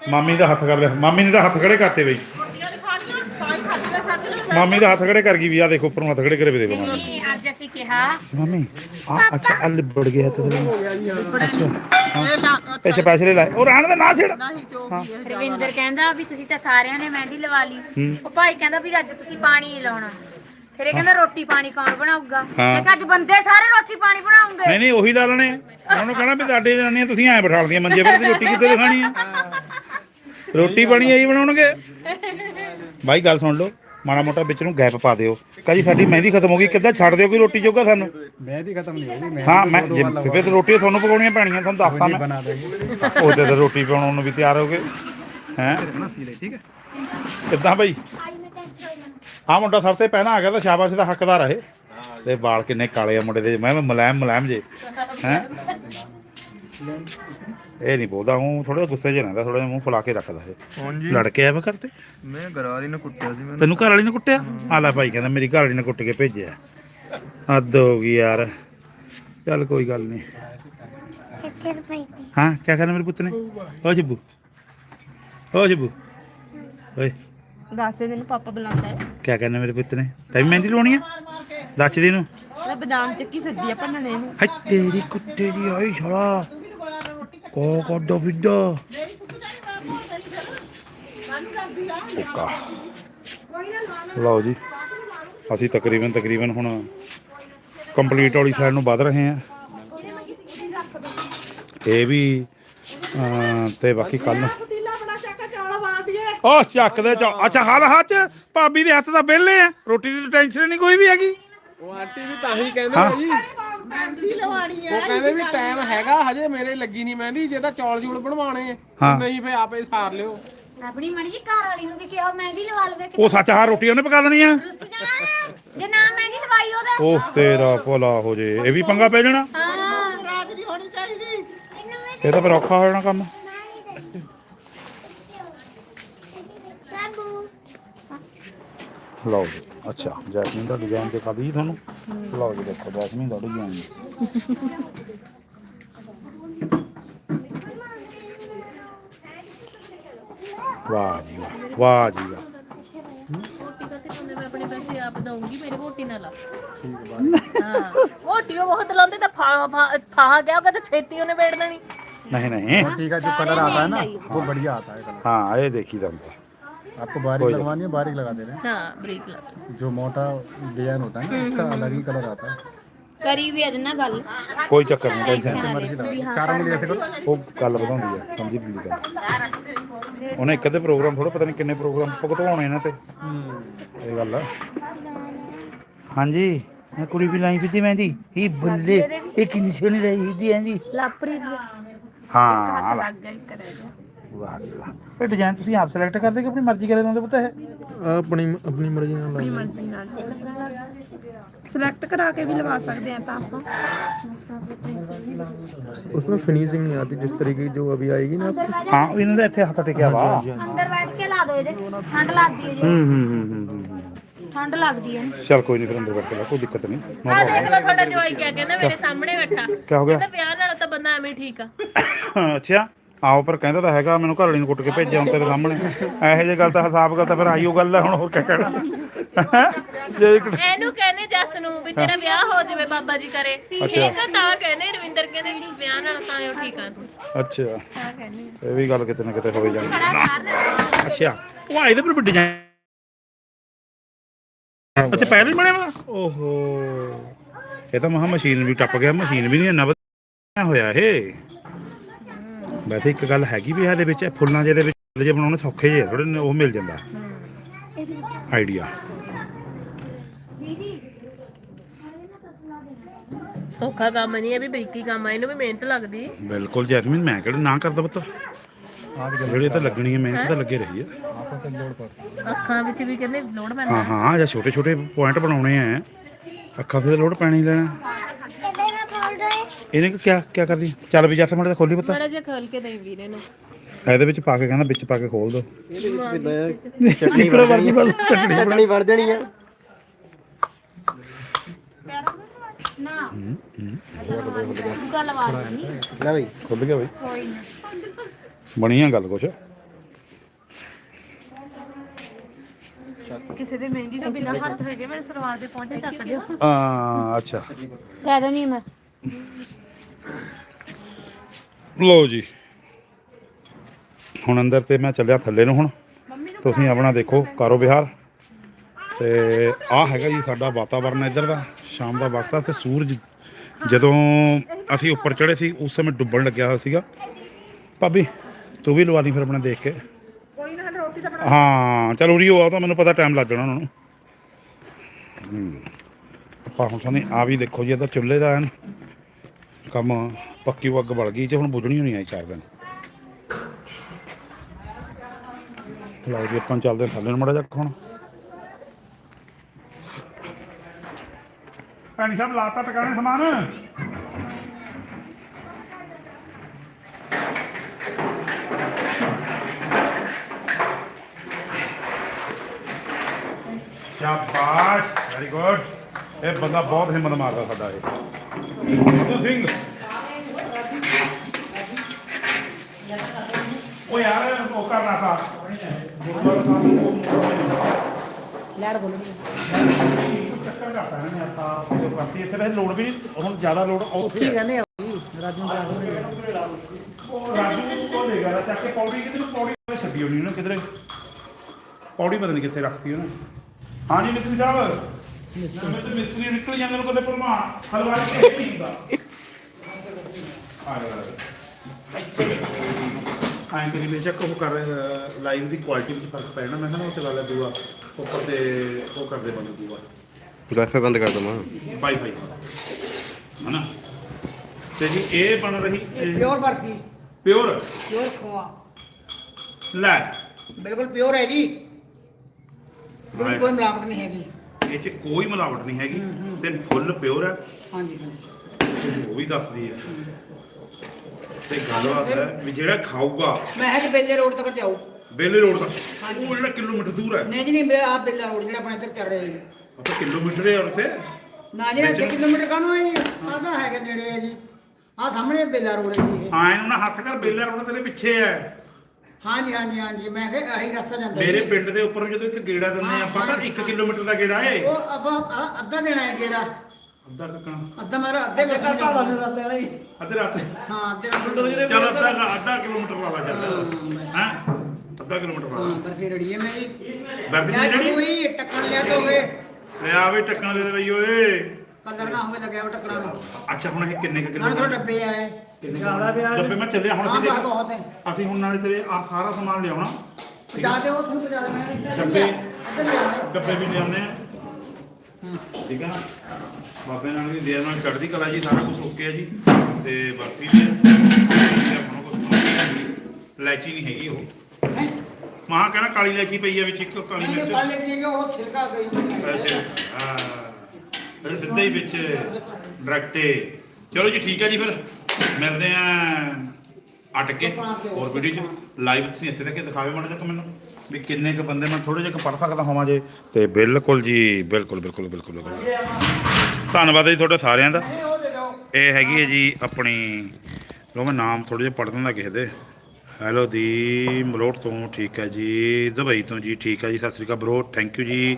ਮਾਮੀ ਦਾ ਹੱਥ ਕਰ ਲਿਆ ਮਾਮੀ ਨੇ ਤਾਂ ਹੱਥ ਖੜੇ ਕਰਤੇ ਬਈ। ਨਹੀਂ ਤਾਂ ਲੈ ਲੈ ਮਾਮੀ ਦਾ ਹੱਥ ਖੜੇ ਕਰ ਗਈ ਵੀ ਆ ਦੇਖੋ ਉੱਪਰੋਂ ਹੱਥ ਖੜੇ ਕਰੇ ਵੇ ਦੇਖੋ ਮਾਮੀ। ਨਹੀਂ ਅੱਜ ਅਸੀਂ ਕਿਹਾ ਮਾਮੀ ਆ ਅੱਛਾ ਆ ਲਿਬੜ ਗਿਆ ਹੱਥ ਥੋੜਾ ਇਹ ਲਾ ਇਹ ਸਪੈਸ਼ਲ ਲਾਏ ਉਹ ਰਹਿਣ ਦੇ ਨਾ ਛੇੜ। ਨਹੀਂ ਰਵਿੰਦਰ ਕਹਿੰਦਾ ਵੀ ਤੁਸੀਂ ਤਾਂ ਸਾਰਿਆਂ ਨੇ ਮਹਿੰਦੀ ਲਵਾ ਲਈ। ਉਹ ਭਾਈ ਕਹਿੰਦਾ ਵੀ ਅੱਜ ਤੁਸੀਂ ਪਾਣੀ ਨਹੀਂ ਲਾਉਣਾ। ਫਿਰ ਇਹ ਕਹਿੰਦਾ ਰੋਟੀ ਪਾਣੀ ਕੌਣ ਬਣਾਊਗਾ? ਮੈਂ ਕਿਹਾ ਅੱਜ ਬੰਦੇ ਸਾਰੇ ਰੋਟੀ ਪਾਣੀ ਬਣਾਉਂਗੇ। ਨਹੀਂ ਨਹੀਂ ਉਹੀ ਲਾ ਲੈਣੇ ਉਹਨੂੰ ਕਹਣਾ ਵੀ ਤੁਹਾਡੇ ਜਾਨੀਆਂ ਤੁਸੀਂ ਐਂ ਬਿਠਾ ਲਦੀਆਂ ਮੰਜੇ ਪਰ ਦੀ ਰੋਟੀ ਕਿੱਥੇ ਖਾਣੀ ਆ? ਰੋਟੀ ਬਣੀ ਆਈ ਬਣਾਉਣਗੇ। ਬਾਈ ਗੱਲ ਸੁਣ ਲਓ ਮਾੜਾ ਮੋਟਾ ਵਿੱਚ ਨੂੰ ਗੈਪ ਪਾ ਦਿਓ। ਕਹੀ ਸਾਡੀ ਮਹਿੰਦੀ ਖਤਮ ਹੋ ਗਈ ਕਿੱਦਾਂ ਛੱਡ ਦਿਓ ਕੋਈ ਰੋਟੀ ਜੋਗਾ ਸਾਨੂੰ? ਮਹਿੰਦੀ ਖਤਮ ਨਹੀਂ ਹੋਈ ਮੈਂ ਹਾਂ ਮੈਂ ਜੇ ਫਿਰ ਤਾਂ ਰੋਟੀ ਤੁਹਾਨੂੰ ਪਕਾਉਣੀਆਂ ਪੈਣੀਆਂ ਤੁਹਾਨੂੰ ਦੱਸਤਾ ਮੈਂ। ਬਣਾ ਦੇਗੀ ਉਹਦੇ ਤੇ ਰੋਟੀ ਪਾਉਣ ਨੂੰ ਵੀ ਤਿਆਰ ਹੋ ਗਏ। ਹੈ? ਨਾ ਸੀ ਲੈ ਠੀਕ ਹੈ। ਕਿੱਦਾਂ ਬਾਈ? ਆ ਮੁੰਡਾ ਸਭ ਤੋਂ ਪਹਿਲਾਂ ਆ ਗਿਆ ਤਾਂ ਸ਼ਾਬਾਸ਼ ਦਾ ਹੱਕਦਾਰ ਆ ਇਹ। ਤੇ ਵਾਲ ਕਿੰਨੇ ਕਾਲੇ ਆ ਮੁੰਡੇ ਦੇ। ਮੈਂ ਕਿਹਾ ਮੁਲਾਇਮ ਮੁਲਾਇਮ ਜੇ। ਹੈ? ਇਹ ਨਹੀਂ ਬੋਲਦਾ ਹੂੰ ਥੋੜਾ ਗੁੱਸੇ 'ਚ ਰਹਿੰਦਾ ਥੋੜਾ ਜਿਹਾ ਮੂੰਹ ਫੁਲਾ ਕੇ ਰੱਖਦਾ ਇਹ। ਹਾਂਜੀ ਲੜ ਕੇ ਆਇਆ ਵਾ ਕਰਤੇ ਮੈਂ ਗਰਾਰੀ ਨੇ ਕੁੱਟਿਆ ਸੀ ਮੈਨੂੰ ਤੈਨੂੰ ਘਰ ਵਾਲੀ ਨੇ ਕੁੱਟਿਆ? ਆ ਲੈ ਭਾਈ ਕਹਿੰਦਾ ਮੇਰੀ ਘਰ ਵਾਲੀ ਨੇ ਕੁੱਟ ਕੇ ਭੇਜਿਆ। ਹੱਦ ਹੋ ਗਈ ਯਾਰ। ਚੱਲ ਕੋਈ ਗੱਲ ਨਹੀਂ। ਹਾਂ ਕੀ ਕਰਨਾ ਮੇਰੇ ਪੁੱਤ ਨੇ? ਓ ਜੱਬੂ। ਓ ਜੱਬੂ। ਓਏ। ਦੱਸ ਦੇ ਨੂੰ ਪਾਪਾ ਬੁਲਾਉਂਦਾ ਹੈ। ਕੀ ਕਰਨਾ ਮੇਰੇ ਪੁੱਤ ਨੇ? ਤੈਨੂੰ ਮਹਿੰਦੀ ਲਾਉਣੀ ਆ? ਦੱਸ ਦੀ ਨੂੰ ਬਦਾਮ ਚੱਕੀ ਫਿਰਦੀ ਆ ਭੰਨਣੇ ਨੂੰ ਹਾਏ ਤੇਰੀ ਕੁੱਤੇ ਦੀ ਆਈ ਛੜਾ ਕੋ ਕੋਡੋ ਬਿੱਡਾ ਓਕਾ। ਲਓ ਜੀ ਅਸੀਂ ਤਕਰੀਬਨ ਤਕਰੀਬਨ ਹੁਣ ਕੰਪਲੀਟ ਵਾਲੀ ਸਾਈਡ ਨੂੰ ਵੱਧ ਰਹੇ ਹਾਂ। ਇਹ ਵੀ ਤੇ ਬਾਕੀ ਕੱਲ ਪਤੀਲਾ ਬੜਾ ਚੱਕਾ ਚੌਲ ਵਾਲ ਦੀਏ ਉਹ ਚੱਕ ਦੇ ਚਾ ਅੱਛਾ ਹਾਲ ਹੱਥ ਭਾਬੀ ਦੇ ਹੱਥ ਦਾ ਵਿਹਲੇ ਆ। ਰੋਟੀ ਦੀ ਟੈਨਸ਼ਨ ਨਹੀਂ ਕੋਈ ਵੀ ਹੈਗੀ। ਉਹ ਆਂਟੀ ਵੀ ਤਾਂ ਹੀ ਕਹਿੰਦੇ। ਆ ਜੀ ਮਹਿੰਦੀ ਲਵਾਣੀ ਆ ਉਹ ਕਹਿੰਦੇ ਵੀ ਟਾਈਮ ਹੈਗਾ ਹਜੇ ਮੇਰੇ ਲੱਗੀ ਨਹੀਂ ਮਹਿੰਦੀ ਜੇ ਤਾਂ ਚੌਲ ਜੂਲ ਬਣਵਾਣੇ। ਨਹੀਂ ਫੇ ਆਪੇ ਸਾਰ ਲਿਓ। ਆਪਣੀ ਮਣੀ ਜੀ ਘਰ ਵਾਲੀ ਨੂੰ ਵੀ ਕਿਹਾ ਮਹਿੰਦੀ ਲਵਾ ਲਵੇ ਉਹ ਸੱਚ ਹਾਂ ਰੋਟੀ ਉਹਨੇ ਪਕਾ ਦੇਣੀ ਆ। ਰੁੱਸ ਜਾਣਾ ਨੇ। ਜੇ ਨਾ ਮਹਿੰਦੀ ਲਵਾਈ ਉਹਦੇ। ਉਹ ਤੇਰਾ ਭਲਾ ਹੋ ਜੇ। ਇਹ ਵੀ ਪੰਗਾ ਪੈ ਜਾਣਾ। ਹਾਂ। ਰਾਜ ਨਹੀਂ ਹੋਣੀ ਚਾਹੀਦੀ। ਇਹ ਤਾਂ ਫਿਰ ਔਖਾ ਹੋ ਜਾਣਾ ਕੰਮ। ਲਓ ਜੀ ਅੱਛਾ ਜੈਸਮੀਨ ਦਾ ਡਿਜ਼ਾਈਨ ਦਿਖਾ ਦਈਏ ਤੁਹਾਨੂੰ ਲਓ ਜੀ ਦੇਖੋ ਜੈਸਮੀਨ ਦਾ ਡਿਜ਼ਾਈਨ ਵਾਹ ਜੀ ਵਾਹ ਵਾਹ ਜੀ ਵਾਹ ਰੋਟੀ ਦਾ ਤੇ ਮੈਂ ਆਪਣੇ ਪੈਸੇ ਆਪ ਦਊਂਗੀ ਮੇਰੇ ਮੋਟੀ ਨਾਲ ਆ ਹਾਂ ਮੋਟੀ ਉਹ ਬਹੁਤ ਲਾਉਂਦੇ ਤਾਂ ਫਾ ਫਾ- ਫਾਹਾ ਗਿਆ ਉਹ ਕਹਿੰਦੇ ਛੇਤੀ ਉਹਨੇ ਵੇੜ ਦੇਣੀ ਨਹੀਂ ਨਹੀਂ ठीक है जो कलर आता है ना वो बढ़िया आता है कलर ਹਾਂ ਇਹ ਦੇਖੀ ਜਾਂਦਾ आपको बारीक लगवानी है बारीक लगा दे रहे ਹਾਂ ਬਰੀਕ ਲਾ हैं जो मोटा डिजाइन होता है ना उसका अलग ही कलर आता है ਕਰੀ ਵੀ ਅਜਨਾ ਗੱਲ ਕੋਈ ਚੱਕਰ ਨਹੀਂ ਟੈਨਸ਼ਨ मर्जी लगा चार उंगली ऐसे करो ਉਹ ਗੱਲ ਵਧਾਉਂਦੀ ਹੈ ਸਮਝੀ ਦੀ ਗੱਲ ਉਹਨੇ ਇੱਕ ਅੱਧੇ ਪ੍ਰੋਗਰਾਮ ਥੋੜਾ ਪਤਾ ਨਹੀਂ ਕਿੰਨੇ ਪ੍ਰੋਗਰਾਮ ਭੁਗਤਵਾਉਣੇ ਇਹਨਾਂ ਤੇ ਇਹ ਗੱਲ ਆ ਹਾਂਜੀ ਇਹ ਕੁੜੀ ਵੀ ਲਾਈ ਫਿੱਦੀ ਮਹਿੰਦੀ ਇਹ ਬੱਲੇ ਇਹ ਕਿੰਨੀ ਸੋਹਣੀ ਰਹੀ ਫਿੱਦੀ ਆਂਦੀ ਲਾਪਰੀ ਦੀ ਹਾਂ ਆ ਲੈ ਵਾਹ ਜੀ ਵਾਹ ਇਹ ਡਿਜ਼ਾਈਨ ਤੁਸੀਂ ਆਪ ਸਿਲੈਕਟ ਕਰਦੇ ਕਿ ਆਪਣੀ ਮਰਜ਼ੀ ਕਰੇ ਲਾਉਂਦੇ ਪਤਾ ਹੈ ਆਪਣੀ ਆਪਣੀ ਮਰਜ਼ੀ ਨਾਲ ਸਿਲੈਕਟ ਕਰਾ ਕੇ ਵੀ ਲਵਾ ਸਕਦੇ ਆ ਤਾਂ ਆਪਾਂ उसमें फिनिशिंग नहीं आती जिस तरीके की जो अभी आएगी ना आपको ਹਾਂ ਇਹਨਾਂ ਦਾ ਇੱਥੇ ਹੱਥ ਟਿਕਿਆ ਵਾ ਅੰਦਰ ਬੈਠ ਕੇ ਲਾ ਦੋ ਇਹਦੇ ਠੰਡ ਲੱਗਦੀ ਹੈ ਹੂੰ ਹੂੰ ਹੂੰ ਹੂੰ, ਹੂੰ ਹੂੰ ਠੰਡ ਲੱਗਦੀ ਹੈ ਚਲ ਕੋਈ ਨਹੀਂ ਫਿਰ ਅੰਦਰ ਬੈਠ ਕੇ ਲਾ, ਕੋਈ ਦਿੱਕਤ ਨਹੀਂ No ਆ problem. ਦੇਖ ਲਓ ਤੁਹਾਡਾ ਜਵਾਈ ਕਿਆ ਕਹਿੰਦਾ ਮੇਰੇ ਸਾਹਮਣੇ ਬੈਠਾ ਕਿਆ ਹੋ ਗਿਆ ਕਹਿੰਦਾ ਵਿਆਹ ਨਾਲੋਂ ਤਾਂ ਬੰਦਾ ਐਵੇਂ ਹੀ ਠੀਕ ਆ ਅੱਛਾ ਆਓ ਪਰ ਕਹਿੰਦਾ ਤਾਂ ਹੈਗਾ ਮੈਨੂੰ ਘਰ ਵਾਲੀ ਨੂੰ ਕੁੱਟ ਕੇ ਭੇਜਿਆ ਹੁਣ ਤੇਰੇ ਸਾਹਮਣੇ। ਇਹੋ ਜਿਹੀ ਗੱਲ ਤਾਂ ਹਿਸਾਬ ਗੱਲ ਤਾਂ ਫਿਰ ਆਈਓ ਗੱਲ ਹੈ ਹੁਣ ਹੋਰ ਕੀ ਕਹਿਣਾ। ਜੇ ਇੱਕ ਇਹਨੂੰ ਕਹਿੰਦੇ ਜੱਸ ਨੂੰ ਵੀ ਤੇਰਾ ਵਿਆਹ ਹੋ ਜਾਵੇ ਬਾਬਾ ਜੀ ਕਰੇ। ਠੀਕ ਆ ਤਾਂ ਕਹਿੰਦੇ ਰਵਿੰਦਰ ਕਹਿੰਦੇ ਵਿਆਹ ਨਾਲੋਂ ਤਾਂ ਉਹ ਠੀਕ ਆ ਤੂੰ। ਅੱਛਾ। ਇਹ ਵੀ ਗੱਲ ਕਿਤੇ ਨਾ ਕਿਤੇ ਹੋਈ ਜਾਂਦੀ। ਅੱਛਾ। ਉਹ ਇਹਦੇ ਪਰ ਡਿਜ਼ਾਈਨ ਅੱਛਾ ਪਹਿਲਾਂ ਹੀ ਬਣਿਆ ਵਾ ਓਹੋ। ਇਹ ਤਾਂ ਮਹਾ ਮਸ਼ੀਨ ਵੀ ਟੱਪ ਗਿਆ ਮਸ਼ੀਨ ਵੀ ਨਹੀਂ ਇੰਨਾ ਵਧੀਆ ਹੋਇਆ ਇਹ। ਵੈਸੇ ਇੱਕ ਗੱਲ ਹੈਗੀ ਵੀ ਇਹਦੇ ਵਿੱਚ ਇਹ ਫੁੱਲਾਂ ਜਿਹੇ ਦੇ ਵਿੱਚ ਜੇ ਬਣਾਉਣੇ ਸੌਖੇ ਜਿਹੇ ਥੋੜੇ ਉਹ ਮਿਲ ਜਾਂਦਾ। ਆਈਡੀਆ। ਸੌਖਾ ਕੰਮ ਨਹੀਂ ਹੈ ਵੀ ਬਰੀਕੀ ਕੰਮ ਆ ਇਹਨੂੰ ਵੀ ਮਿਹਨਤ ਲੱਗਦੀ। ਬਿਲਕੁਲ ਜੈਸਮੀਨ ਮੈਂ ਕਿਹੜਾ ਨਾ ਕਰਦਾ ਪੁੱਤ। ਜਿਹੜੇ ਤਾਂ ਲੱਗਣੀ ਹੈ ਮਿਹਨਤ ਤਾਂ ਲੱਗੇ ਰਹੀ ਹੈ ਅੱਖਾਂ ਵਿੱਚ ਵੀ ਕਹਿੰਦੇ ਲੋੜ ਪੈਂਦਾ। ਹਾਂ ਹਾਂ ਜਾਂ ਛੋਟੇ ਛੋਟੇ ਪੁਆਇੰਟ ਬਣਾਉਣੇ ਆ। ਅੱਖਾਂ ਤੇ ਲੋਡ ਪੈਣੀ ਲੈਣਾ। ਇਹਨੇ ਕਿਆ ਕਿਆ ਕਰਦੀ? ਚੱਲ ਵੀ ਜੱਸ ਮੜਾ ਖੋਲੀ ਪਤਾ। ਮੜਾ ਜਿਹਾ ਖੋਲ ਕੇ ਦੇਈ ਵੀਰੇ ਨੂੰ। ਇਹਦੇ ਵਿੱਚ ਪਾ ਕੇ ਕਹਿੰਦਾ ਵਿੱਚ ਪਾ ਕੇ ਖੋਲ ਦੋ। ਇਹਦੇ ਵਰਦੀ ਬਸ ਚਟਨੀ ਚਟਨੀ ਜਾਣੀ ਆ। ਨਾ। ਬਈ। ਖੁੱਲ ਗਿਆ ਬਈ। ਕੋਈ ਨਹੀਂ ਬਣੀ ਗੱਲ ਕੁਛ। ਕਿਸੇ ਦੇ ਮਹਿੰਦੀ ਤੋਂ ਬਿਨਾ ਹੱਥ ਹੋ ਜੇ ਮੇਰੇ ਸਰਵਾਰ ਦੇ ਪਹੁੰਚੇ ਤੱਕ ਦਿਓ ਅੱਛਾ। ਕਹਿ ਦਣੀ ਮੈਂ। ਲਓ ਜੀ। ਹੁਣ ਅੰਦਰ ਤੇ ਮੈਂ ਚੱਲਿਆ ਥੱਲੇ ਨੂੰ ਹੁਣ। ਤੁਸੀਂ ਆਪਣਾ ਦੇਖੋ ਕਾਰੋ ਵਿਹਾਰ। ਤੇ ਆ ਹੈਗਾ ਜੀ ਸਾਡਾ ਵਾਤਾਵਰਨ ਇੱਧਰ ਦਾ। ਸ਼ਾਮ ਦਾ ਵਕਤ ਆ ਤੇ ਸੂਰਜ ਜਦੋਂ ਅਸੀਂ ਉੱਪਰ ਚੜੇ ਸੀ ਉਸ ਸਮੇਂ ਡੁੱਬਣ ਲੱਗਿਆ ਹੋਇਆ ਸੀਗਾ। ਭਾਬੀ ਤੂੰ ਵੀ ਲਵਾ ਲਈ ਫਿਰ ਆਪਣਾ ਦੇਖ ਕੇ। ਕੋਈ ਨਾ ਹਲੇ ਰੋਟੀ ਤਾਂ ਹਾਂ ਚਲ ਉਰੀ ਆ ਤਾਂ ਮੈਨੂੰ ਪਤਾ ਟਾਈਮ ਲੱਗ ਜਾਣਾ ਉਹਨਾਂ ਨੂੰ। ਹੂੰ। ਆਪਾਂ ਹੁਣ ਸਾਨੇ ਆ ਵੀ ਦੇਖੋ ਜੀ ਇੱਧਰ ਚੁੱਲ੍ਹੇ ਦਾ ਐਨ ਕੰਮ ਪੱਕੀ ਅੱਗ ਬਲ ਗਈ ਤੇ ਹੁਣ ਬੁਝਣੀ ਹੋਣੀ ਆਈ ਚਾਰ ਦਿਨ। ਲਓ ਜੀ, ਆਪਾਂ ਚੱਲਦੇ ਹਾਂ ਥੱਲੇ ਨੂੰ ਮੜਾ ਜਾ ਹੁਣ। ਭੈਣੀ ਸਾਹਿਬ, ਲਾਤਾ ਟਿਕਾਣੇ ਸਮਾਨ। ਸ਼ਾਬਾਸ਼ ਵੈਰੀ ਗੁੱਡ ਇਹ ਬੰਦਾ ਬਹੁਤ ਹਿੰਮਤ ਮਾਰਦਾ ਸਾਡਾ ਇਹ। ਮਧੂ ਸਿੰਘ ਉਹ ਯਾਰ ਉਹ ਕਰਨਾ ਥਾ ਗੁਰਦੁਆਰਾ ਸਾਹਿਬ ਨੂੰ ਲੈੜ ਬੋਲੋ ਚੱਕਰ ਕਰਤਾ ਨੇ ਆਪਾਂ ਜੋ ਕਰਤੀ ਇੱਥੇ ਵੈਸੇ ਲੋੜ ਵੀ ਨਹੀਂ ਹੁਣ ਜ਼ਿਆਦਾ ਲੋਡ ਉੱਥੇ ਹੀ ਕਹਿੰਦੇ ਆ ਰਾਜੂ ਕੋ ਲੈ ਗਿਆ ਚੱਕ ਕੇ ਪੌੜੀ ਕਿਤੇ ਪੌੜੀ ਛੱਡੀ ਹੋਣੀ ਨਾ ਕਿਧਰੇ ਪੌੜੀ ਪਤਾ ਨਹੀਂ ਕਿੱਥੇ ਰੱਖਤੀ ਉਹਨੇ ਹਾਂਜੀ ਮਿੱਤਰੀ ਸਾਹਿਬ ਮੈਂ ਤੇ ਮਿੱਤਰੀ ਨਿਕਲ ਜਾਂਦੇ ਨੂੰ ਕਦੇ ਪਰਮਾ ਹਲਵਾਈ ਕਿਹੜੀ ਨਹੀਂ ਹੁੰਦਾ ਆ ਗਿਆ ਇੱਥੇ ਆਂ ਕਰੀ ਉਹ ਕਰ ਲਾਈਵ ਦੀ ਕੁਆਲਿਟੀ ਵਿੱਚ ਫ਼ਰਕ ਪੈ ਜਾਣਾ ਮੈਂ ਕਿਹਾ ਨਾ ਉਹ ਚਲਾ ਲੈ ਦੂਆ ਉੱਪਰ ਤੇ ਉਹ ਕਰਦੇ ਬੰਦੇ ਦੂਆ ਵਾਈਫਾਈ ਬੰਦ ਕਰ ਦਵਾਂ। ਵਾਈਫਾਈ ਹਨਾ? ਤੇ ਜੀ ਇਹ ਬਣ ਰਹੀ ਪਿਓਰ ਬਰਫੀ ਪਿਓਰ? ਪਿਓਰ ਖੋਆ। ਲੈ। ਬਿਲਕੁਲ ਪਿਓਰ ਹੈ ਜੀ ਕੋਈ ਮਿਲਾਵਟ ਨਹੀਂ ਹੈਗੀ। ਇਹ ਚ ਕੋਈ ਮਿਲਾਵਟ ਨਹੀਂ ਹੈਗੀ ਤੇ ਫੁੱਲ ਪਿਓਰ ਹੈ। ਹਾਂਜੀ ਹਾਂਜੀ। ਉਹ ਵੀ ਦੱਸਦੀ ਹੈ। ਤੇ ਗੱਲ ਬਾਤ ਹੈ ਵੀ ਜਿਹੜਾ ਖਾਊਗਾ। ਮੈਂ ਹਜ ਬੇਲੇ ਰੋਡ ਤੱਕ ਜਾਊ ਬੇਲੇ ਰੋਡ ਤੱਕ? ਉਹ ਜਿਹੜਾ ਕਿਲੋਮੀਟਰ ਦੂਰ ਹੈ। ਨਹੀਂ ਜੀ ਨਹੀਂ ਆਪ ਬੇਲਾ ਰੋਡ ਜਿਹੜਾ ਆਪਣੇ ਇੱਧਰ ਚੱਲ ਰਿਹਾ ਜੀ। ਆਪਾਂ ਕਿਲੋਮੀਟਰ ਹੈ ਉੱਥੇ? ਨਾ ਜੀ ਅੱਧੇ ਕਿਲੋਮੀਟਰ ਕਾਹਨੂੰ ਹੈ ਤਾਂ ਹੈਗਾ ਨੇੜੇ ਹੈ ਜੀ। ਆਹ ਸਾਹਮਣੇ ਬੇਲਾ ਰੋਡ ਹੈ ਜੀ ਆਏ ਨੂੰ ਨਾ ਹੱਥ ਕਰ ਬੇਲੇ ਰੋਡ ਤੇਰੇ ਪਿੱਛੇ ਹੈ। ਹਾਂਜੀ ਹਾਂਜੀ ਹਾਂਜੀ। ਮੈਂ ਕਿਹਾ ਆਹੀ ਰਸਤਾ ਜਾਂਦਾ ਮੇਰੇ ਜੀ। ਪਿੰਡ ਦੇ ਉੱਪਰ ਜਦੋਂ ਇੱਕ ਗੇੜਾ ਦਿੰਦੇ ਆਪਾਂ ਤਾਂ 1 ਕਿਲੋਮੀਟਰ ਦਾ ਗੇੜਾ ਹੈ ਉਹ ਆਪਾਂ ਆਹ ਅੱਧਾ ਦੇਣਾ ਹੈ ਕਿਹੜਾ ਅੱਧਾ ਕੱਕਾ? ਅੱਧਾ ਮੇਰਾ ਅੱਧੇ ਵਿੱਚ ਅੱਧੇ ਰਾਤ ਹਾਂ ਅੱਧੇ ਵਿੱਚ ਚਲ ਅੱਧਾ ਅੱਧਾ ਕਿਲੋਮੀਟਰ ਵਾਲਾ ਚੱਲ। ਹੈ ਅੱਧਾ ਕਿਲੋਮੀਟਰ ਹਾਂ ਵਾਲਾ ਬਰਫੀ ਰੜੀ ਹੈ ਮੇਰੀ। ਬਰਫੀ ਦੀ ਜਿਹੜੀ ਕੋਈ ਟੱਕਣ ਲਿਆ ਦੋਗੇ। ਲੈ ਆਵੇ ਟੱਕਣ ਦੇ ਦੇ ਬਈ ਓਏ। ਕਲਰ ਨਾ ਹੋਵੇ ਤਾਂ ਗਿਆ ਟੱਕਣਾ ਨੂੰ। ਅੱਛਾ ਹੁਣ ਇਹ ਕਿੰਨੇ ਕੁ ਨਾਲ ਥੋੜਾ ਕਿਲੋ ਡੱਬੇ ਆਏ ਡੱਬੇ ਮੈਂ ਚੱਲਿਆ ਹੁਣ ਹਾਂ ਅਸੀਂ ਬਹੁਤ ਹੈ। ਅਸੀਂ ਹੁਣ ਨਾਲੇ ਤੇਰੇ ਆ ਸਾਰਾ ਸਮਾਨ ਲਿਆਉਣਾ। ਪਜਾ ਦਿਓ ਤੁਹਾਨੂੰ ਪਜਾ ਦੇਣਾ ਡੱਬੇ। ਇੱਧਰ ਡੱਬੇ ਵੀ ਲਿਆਉਂਦੇ ਆ। ਠੀਕ ਹੈ ਨਾ ਬਾਬੇ ਨਾਲ ਦੀ ਦੇਰ ਨਾਲ ਚੜ੍ਹਦੀ ਕਲਾ ਜੀ ਸਾਰਾ ਕੁਝ ਓਕੇ ਆ ਜੀ। ਤੇ ਬਾਕੀ ਵੀ ਤੇ ਆਪਣਾ ਕੁਝ ਲੈਚੀ ਨਹੀਂ ਹੈਗੀ ਉਹ। ਹੈ? ਮਾਂ ਕਹਿੰਦਾ ਕਾਲੀ ਲੈਚੀ ਪਈ ਆ ਵਿੱਚ ਇੱਕ ਕਾਲੀ ਨਹੀਂ ਮਿਰਚ। ਕੱਲ ਲੈ ਕੇ ਉਹ ਛਿਲਕਾ ਗਈ ਨਹੀਂ ਵੈਸੇ ਹਾਂ। ਇਹ ਸਿੱਧਾ ਹੀ ਵਿੱਚ ਡਾਇਰੈਕਟ ਚਲੋ ਜੀ, ਠੀਕ ਹੈ ਜੀ ਫਿਰ। ਮਿਲਦੇ ਆਂ ਅਟ ਕੇ ਹੋਰ ਵੀਡੀਓ ਚ। ਲਾਈਵ ਤੁਸੀਂ ਇੱਥੇ ਤੱਕ ਦਿਖਾਵੇ ਮਾੜਾ ਜਿਹਾ ਮੈਨੂੰ, ਵੀ ਕਿੰਨੇ ਕੁ ਬੰਦੇ ਮੈਂ ਥੋੜੇ ਜਿਹਾ ਪੜ ਸਕਦਾ ਹੋਵਾਂ ਜੇ। ਤੇ ਬਿਲਕੁਲ ਜੀ, ਬਿਲਕੁਲ ਬਿਲਕੁਲ ਬਿਲਕੁਲ ਬਿਲਕੁਲ। ਧੰਨਵਾਦ ਹੈ ਜੀ ਤੁਹਾਡਾ ਸਾਰਿਆਂ ਦਾ। ਇਹ ਹੈਗੀ ਹੈ ਜੀ ਆਪਣੀ ਲੋ ਮੈਂ ਨਾਮ ਥੋੜੇ ਜਿਹਾ ਪੜ ਦਿੰਦਾ ਕਿਸੇ ਦੇ। ਹੈਲੋ ਦੀ ਮਲੋਟ ਤੋਂ। ਠੀਕ ਹੈ ਜੀ, ਦੁਬਈ ਤੋਂ ਜੀ। ਠੀਕ ਹੈ ਜੀ, ਸਤਿ ਸ੍ਰੀ ਅਕਾਲ bro thank you ji.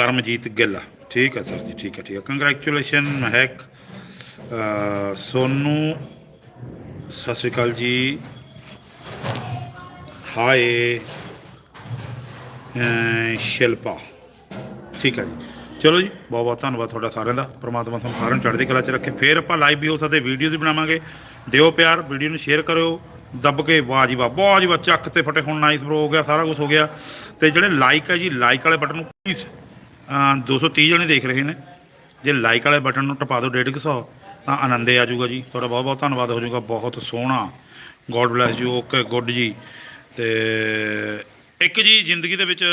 Karamjit Gill. ਠੀਕ ਹੈ ਸਰ ਜੀ ਠੀਕ ਹੈ ਠੀਕ ਹੈ। ਕੰਗ੍ਰੈਚੁਲੇਸ਼ਨ ਮਹਿਕ। ਅ, ਸੋਨੂ ਸਤਿ ਸ਼੍ਰੀ ਅਕਾਲ ਜੀ। ਹਾਏ ਸ਼ਿਲਪਾ। ਠੀਕ ਹੈ ਜੀ। ਚਲੋ ਜੀ ਬਹੁਤ ਬਹੁਤ ਧੰਨਵਾਦ ਤੁਹਾਡਾ ਸਾਰਿਆਂ ਦਾ। ਪ੍ਰਮਾਤਮਾ ਤੁਹਾਨੂੰ ਸਾਰਿਆਂ ਨੂੰ ਚੜ੍ਹਦੀ ਕਲਾ 'ਚ ਰੱਖੇ। ਫੇਰ ਆਪਾਂ ਲਾਈਵ ਵੀ ਹੋ ਸਕਦੇ ਵੀਡੀਓ ਵੀ ਬਣਾਵਾਂਗੇ। ਦਿਓ ਪਿਆਰ ਵੀਡੀਓ ਨੂੰ ਸ਼ੇਅਰ ਕਰਿਓ। ਦੱਬ ਕੇ ਵਾਹ ਜੀ ਵਾਹ ਬਹੁਤ ਜੀ ਵਾਹ ਚੱਕ ਤੇ ਫਟੇ। ਹੁਣ ਨਾਈਸ ਬਰੋ ਹੋ ਗਿਆ ਸਾਰਾ ਕੁਝ ਹੋ ਗਿਆ। ਤੇ ਜਿਹੜੇ ਲਾਈਕ ਹੈ ਜੀ ਲਾਈਕ ਵਾਲੇ ਬਟਨ ਨੂੰ ਪਲੀਜ਼ 230 ਜਣੇ ਦੇਖ ਰਹੇ ਨੇ। ਜੇ ਲਾਈਕ ਵਾਲੇ ਬਟਨ ਨੂੰ ਟਪਾ ਦਿਓ 150 ਤਾਂ ਆਨੰਦੇ ਆ ਜਾਊਗਾ ਜੀ। ਤੁਹਾਡਾ ਬਹੁਤ ਬਹੁਤ ਧੰਨਵਾਦ, ਹੋ ਜਾਊਗਾ ਬਹੁਤ ਸੋਹਣਾ। God bless you okay good ਜੀ। ਤੇ ਇੱਕ ਜੀ, ਜ਼ਿੰਦਗੀ ਦੇ ਵਿੱਚ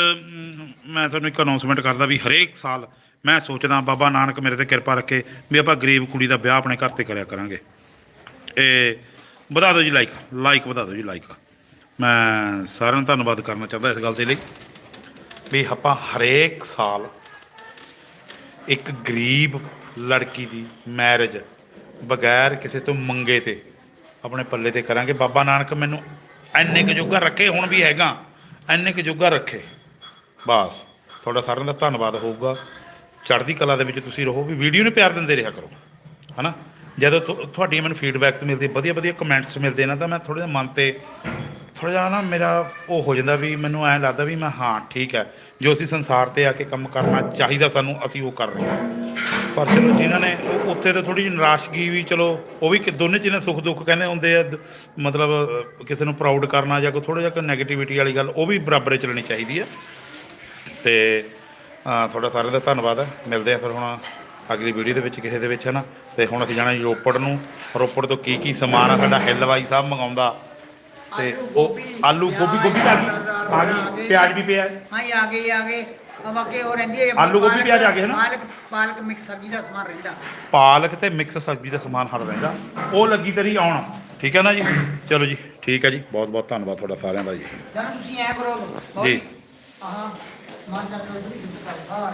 ਮੈਂ ਤੁਹਾਨੂੰ ਇੱਕ ਅਨਾਉਂਸਮੈਂਟ ਕਰਦਾ ਵੀ ਹਰੇਕ ਸਾਲ ਮੈਂ ਸੋਚਦਾ ਬਾਬਾ ਨਾਨਕ ਮੇਰੇ ਤੇ ਕਿਰਪਾ ਰੱਖੇ ਵੀ ਆਪਾਂ ਗਰੀਬ ਕੁੜੀ ਦਾ ਵਿਆਹ ਆਪਣੇ ਘਰ ਤੇ ਕਰਿਆ ਕਰਾਂਗੇ। ਇਹ ਵਧਾ ਦਿਓ ਜੀ ਲਾਈਕ ਲਾਈਕ ਵਧਾ ਦਿਓ ਜੀ ਲਾਈਕ ਮੈਂ ਸਾਰਿਆਂ ਨੂੰ ਧੰਨਵਾਦ ਕਰਨਾ ਚਾਹੁੰਦਾ ਇਸ ਗੱਲ ਦੇ ਲਈ ਵੀ ਆਪਾਂ ਹਰੇਕ ਸਾਲ ਇੱਕ ਗਰੀਬ ਲੜਕੀ ਦੀ ਮੈਰਿਜ ਬਗੈਰ ਕਿਸੇ ਤੋਂ ਮੰਗੇ ਤੇ ਆਪਣੇ ਪੱਲੇ ਤੇ ਕਰਾਂਗੇ। ਬਾਬਾ ਨਾਨਕ ਮੈਨੂੰ ਐਨੇ ਕੁ ਜੋਗਾ ਰੱਖੇ, ਹੁਣ ਵੀ ਹੈਗਾ। ਐਨੇ ਕੁ ਜੋਗਾ ਰੱਖੇ। ਬਸ, ਤੁਹਾਡਾ ਸਾਰਿਆਂ ਦਾ ਧੰਨਵਾਦ ਹੋਊਗਾ। ਚੜ੍ਹਦੀ ਕਲਾ ਦੇ ਵਿੱਚ ਤੁਸੀਂ ਰਹੋ, ਵੀ ਵੀਡੀਓ ਨੂੰ ਪਿਆਰ ਦਿੰਦੇ ਰਿਹਾ ਕਰੋ। ਹਨਾ? ਜਦੋਂ ਤੁ- ਤੁਹਾਡੀਆਂ ਮੈਨੂੰ ਫੀਡਬੈਕਸ ਮਿਲਦੇ ਵਧੀਆ ਵਧੀਆ ਕਮੈਂਟਸ ਮਿਲਦੇ ਨਾ, ਤਾਂ ਮੈਂ ਥੋੜਾ ਜਿਹਾ ਮਨ ਤੇ ਥੋੜਾ ਜਿਹਾ ਨਾ ਮੇਰਾ ਉਹ ਹੋ ਜਾਂਦਾ ਵੀ ਮੈਨੂੰ ਐਂ ਲੱਗਦਾ ਵੀ ਮੈਂ, ਹਾਂ, ਠੀਕ ਹੈ। ਜੋ ਅਸੀਂ ਸੰਸਾਰ ਤੇ ਆ ਕੇ ਕੰਮ ਕਰਨਾ ਚਾਹੀਦਾ ਸਾਨੂੰ, ਅਸੀਂ ਉਹ ਕਰ ਰਹੇ ਹਾਂ। ਪਰ ਚਲੋ ਜਿਨ੍ਹਾਂ ਨੇ ਉਹ ਉੱਥੇ ਤਾਂ ਥੋੜੀ ਜਿਹੀ ਨਿਰਾਸ਼ਗੀ ਵੀ, ਚਲੋ, ਉਹ ਵੀ ਦੋਨੇ ਚੀਜ਼ਾਂ ਸੁੱਖ ਦੁੱਖ ਕਹਿੰਦੇ ਹੁੰਦੇ ਆ ਮਤਲਬ ਕਿਸੇ ਨੂੰ ਪ੍ਰਾਊਡ ਕਰਨਾ ਜਾਂ ਕੋਈ ਥੋੜਾ ਜਿਹਾ ਕੋਈ ਨੈਗੇਟਿਵਿਟੀ ਵਾਲੀ ਗੱਲ, ਉਹ ਵੀ ਬਰਾਬਰ ਚੱਲਣੀ ਚਾਹੀਦੀ ਹੈ ਤੇ ਤੁਹਾਡਾ ਸਾਰਿਆਂ ਦਾ ਧੰਨਵਾਦ ਹੈ ਮਿਲਦੇ ਆ ਫਿਰ ਹੁਣ ਅਗਲੀ ਵੀਡੀਓ ਦੇ ਵਿੱਚ ਕਿਸੇ ਦੇ ਵਿੱਚ, ਹੈ ਨਾ? ਤੇ ਹੁਣ ਅਸੀਂ ਜਾਣਾ ਰੋਪੜ ਨੂੰ। ਰੋਪੜ ਤੋਂ ਕੀ ਕੀ ਸਮਾਨ ਆ? ਸਾਡਾ ਹਿੱਲਵਾਈ ਸਾਹਿਬ ਮੰਗਾਉਂਦਾ। ਤੇ ਉਹ ਆਲੂ ਗੋਭੀ ਗੋਭੀ ਆ ਗਈ ਆ ਗਈ ਪਿਆਜ਼ ਵੀ ਪਿਆ। ਹੈ। ਹਾਂ ਆ ਗਏ ਆ ਗਏ। ਅਬ ਅੱਗੇ ਉਹ ਰਹਿੰਦੀ ਹੈ ਆਲੂ ਗੋਭੀ ਪਾਲਕ- ਪਿਆਜ਼ ਆ ਗਏ ਹੈ ਨਾ? ਪਾਲਕ ਪਾਲਕ ਮਿਕਸ ਸਬਜ਼ੀ ਦਾ ਸਮਾਨ ਰਹਿੰਦਾ। ਪਾਲਕ ਤੇ ਮਿਕਸ ਸਬਜ਼ੀ ਦਾ ਸਮਾਨ ਹਰ ਰਹਿੰਦਾ। ਉਹ ਲੱਗੀ ਤੇਰੀ ਆਉਣ। ਠੀਕ ਹੈ ਨਾ ਜੀ? ਚਲੋ ਜੀ ਠੀਕ ਹੈ ਜੀ। ਬਹੁਤ ਬਹੁਤ ਧੰਨਵਾਦ ਤੁਹਾਡਾ ਸਾਰਿਆਂ ਦਾ ਜੀ। ਜਾਂ ਤੁਸੀਂ ਐ ਕਰੋ। ਜੀ। ਆਹਾਂ ਮਾਨ ਦਾ ਕੋਈ ਨਹੀਂ ਹਾਂ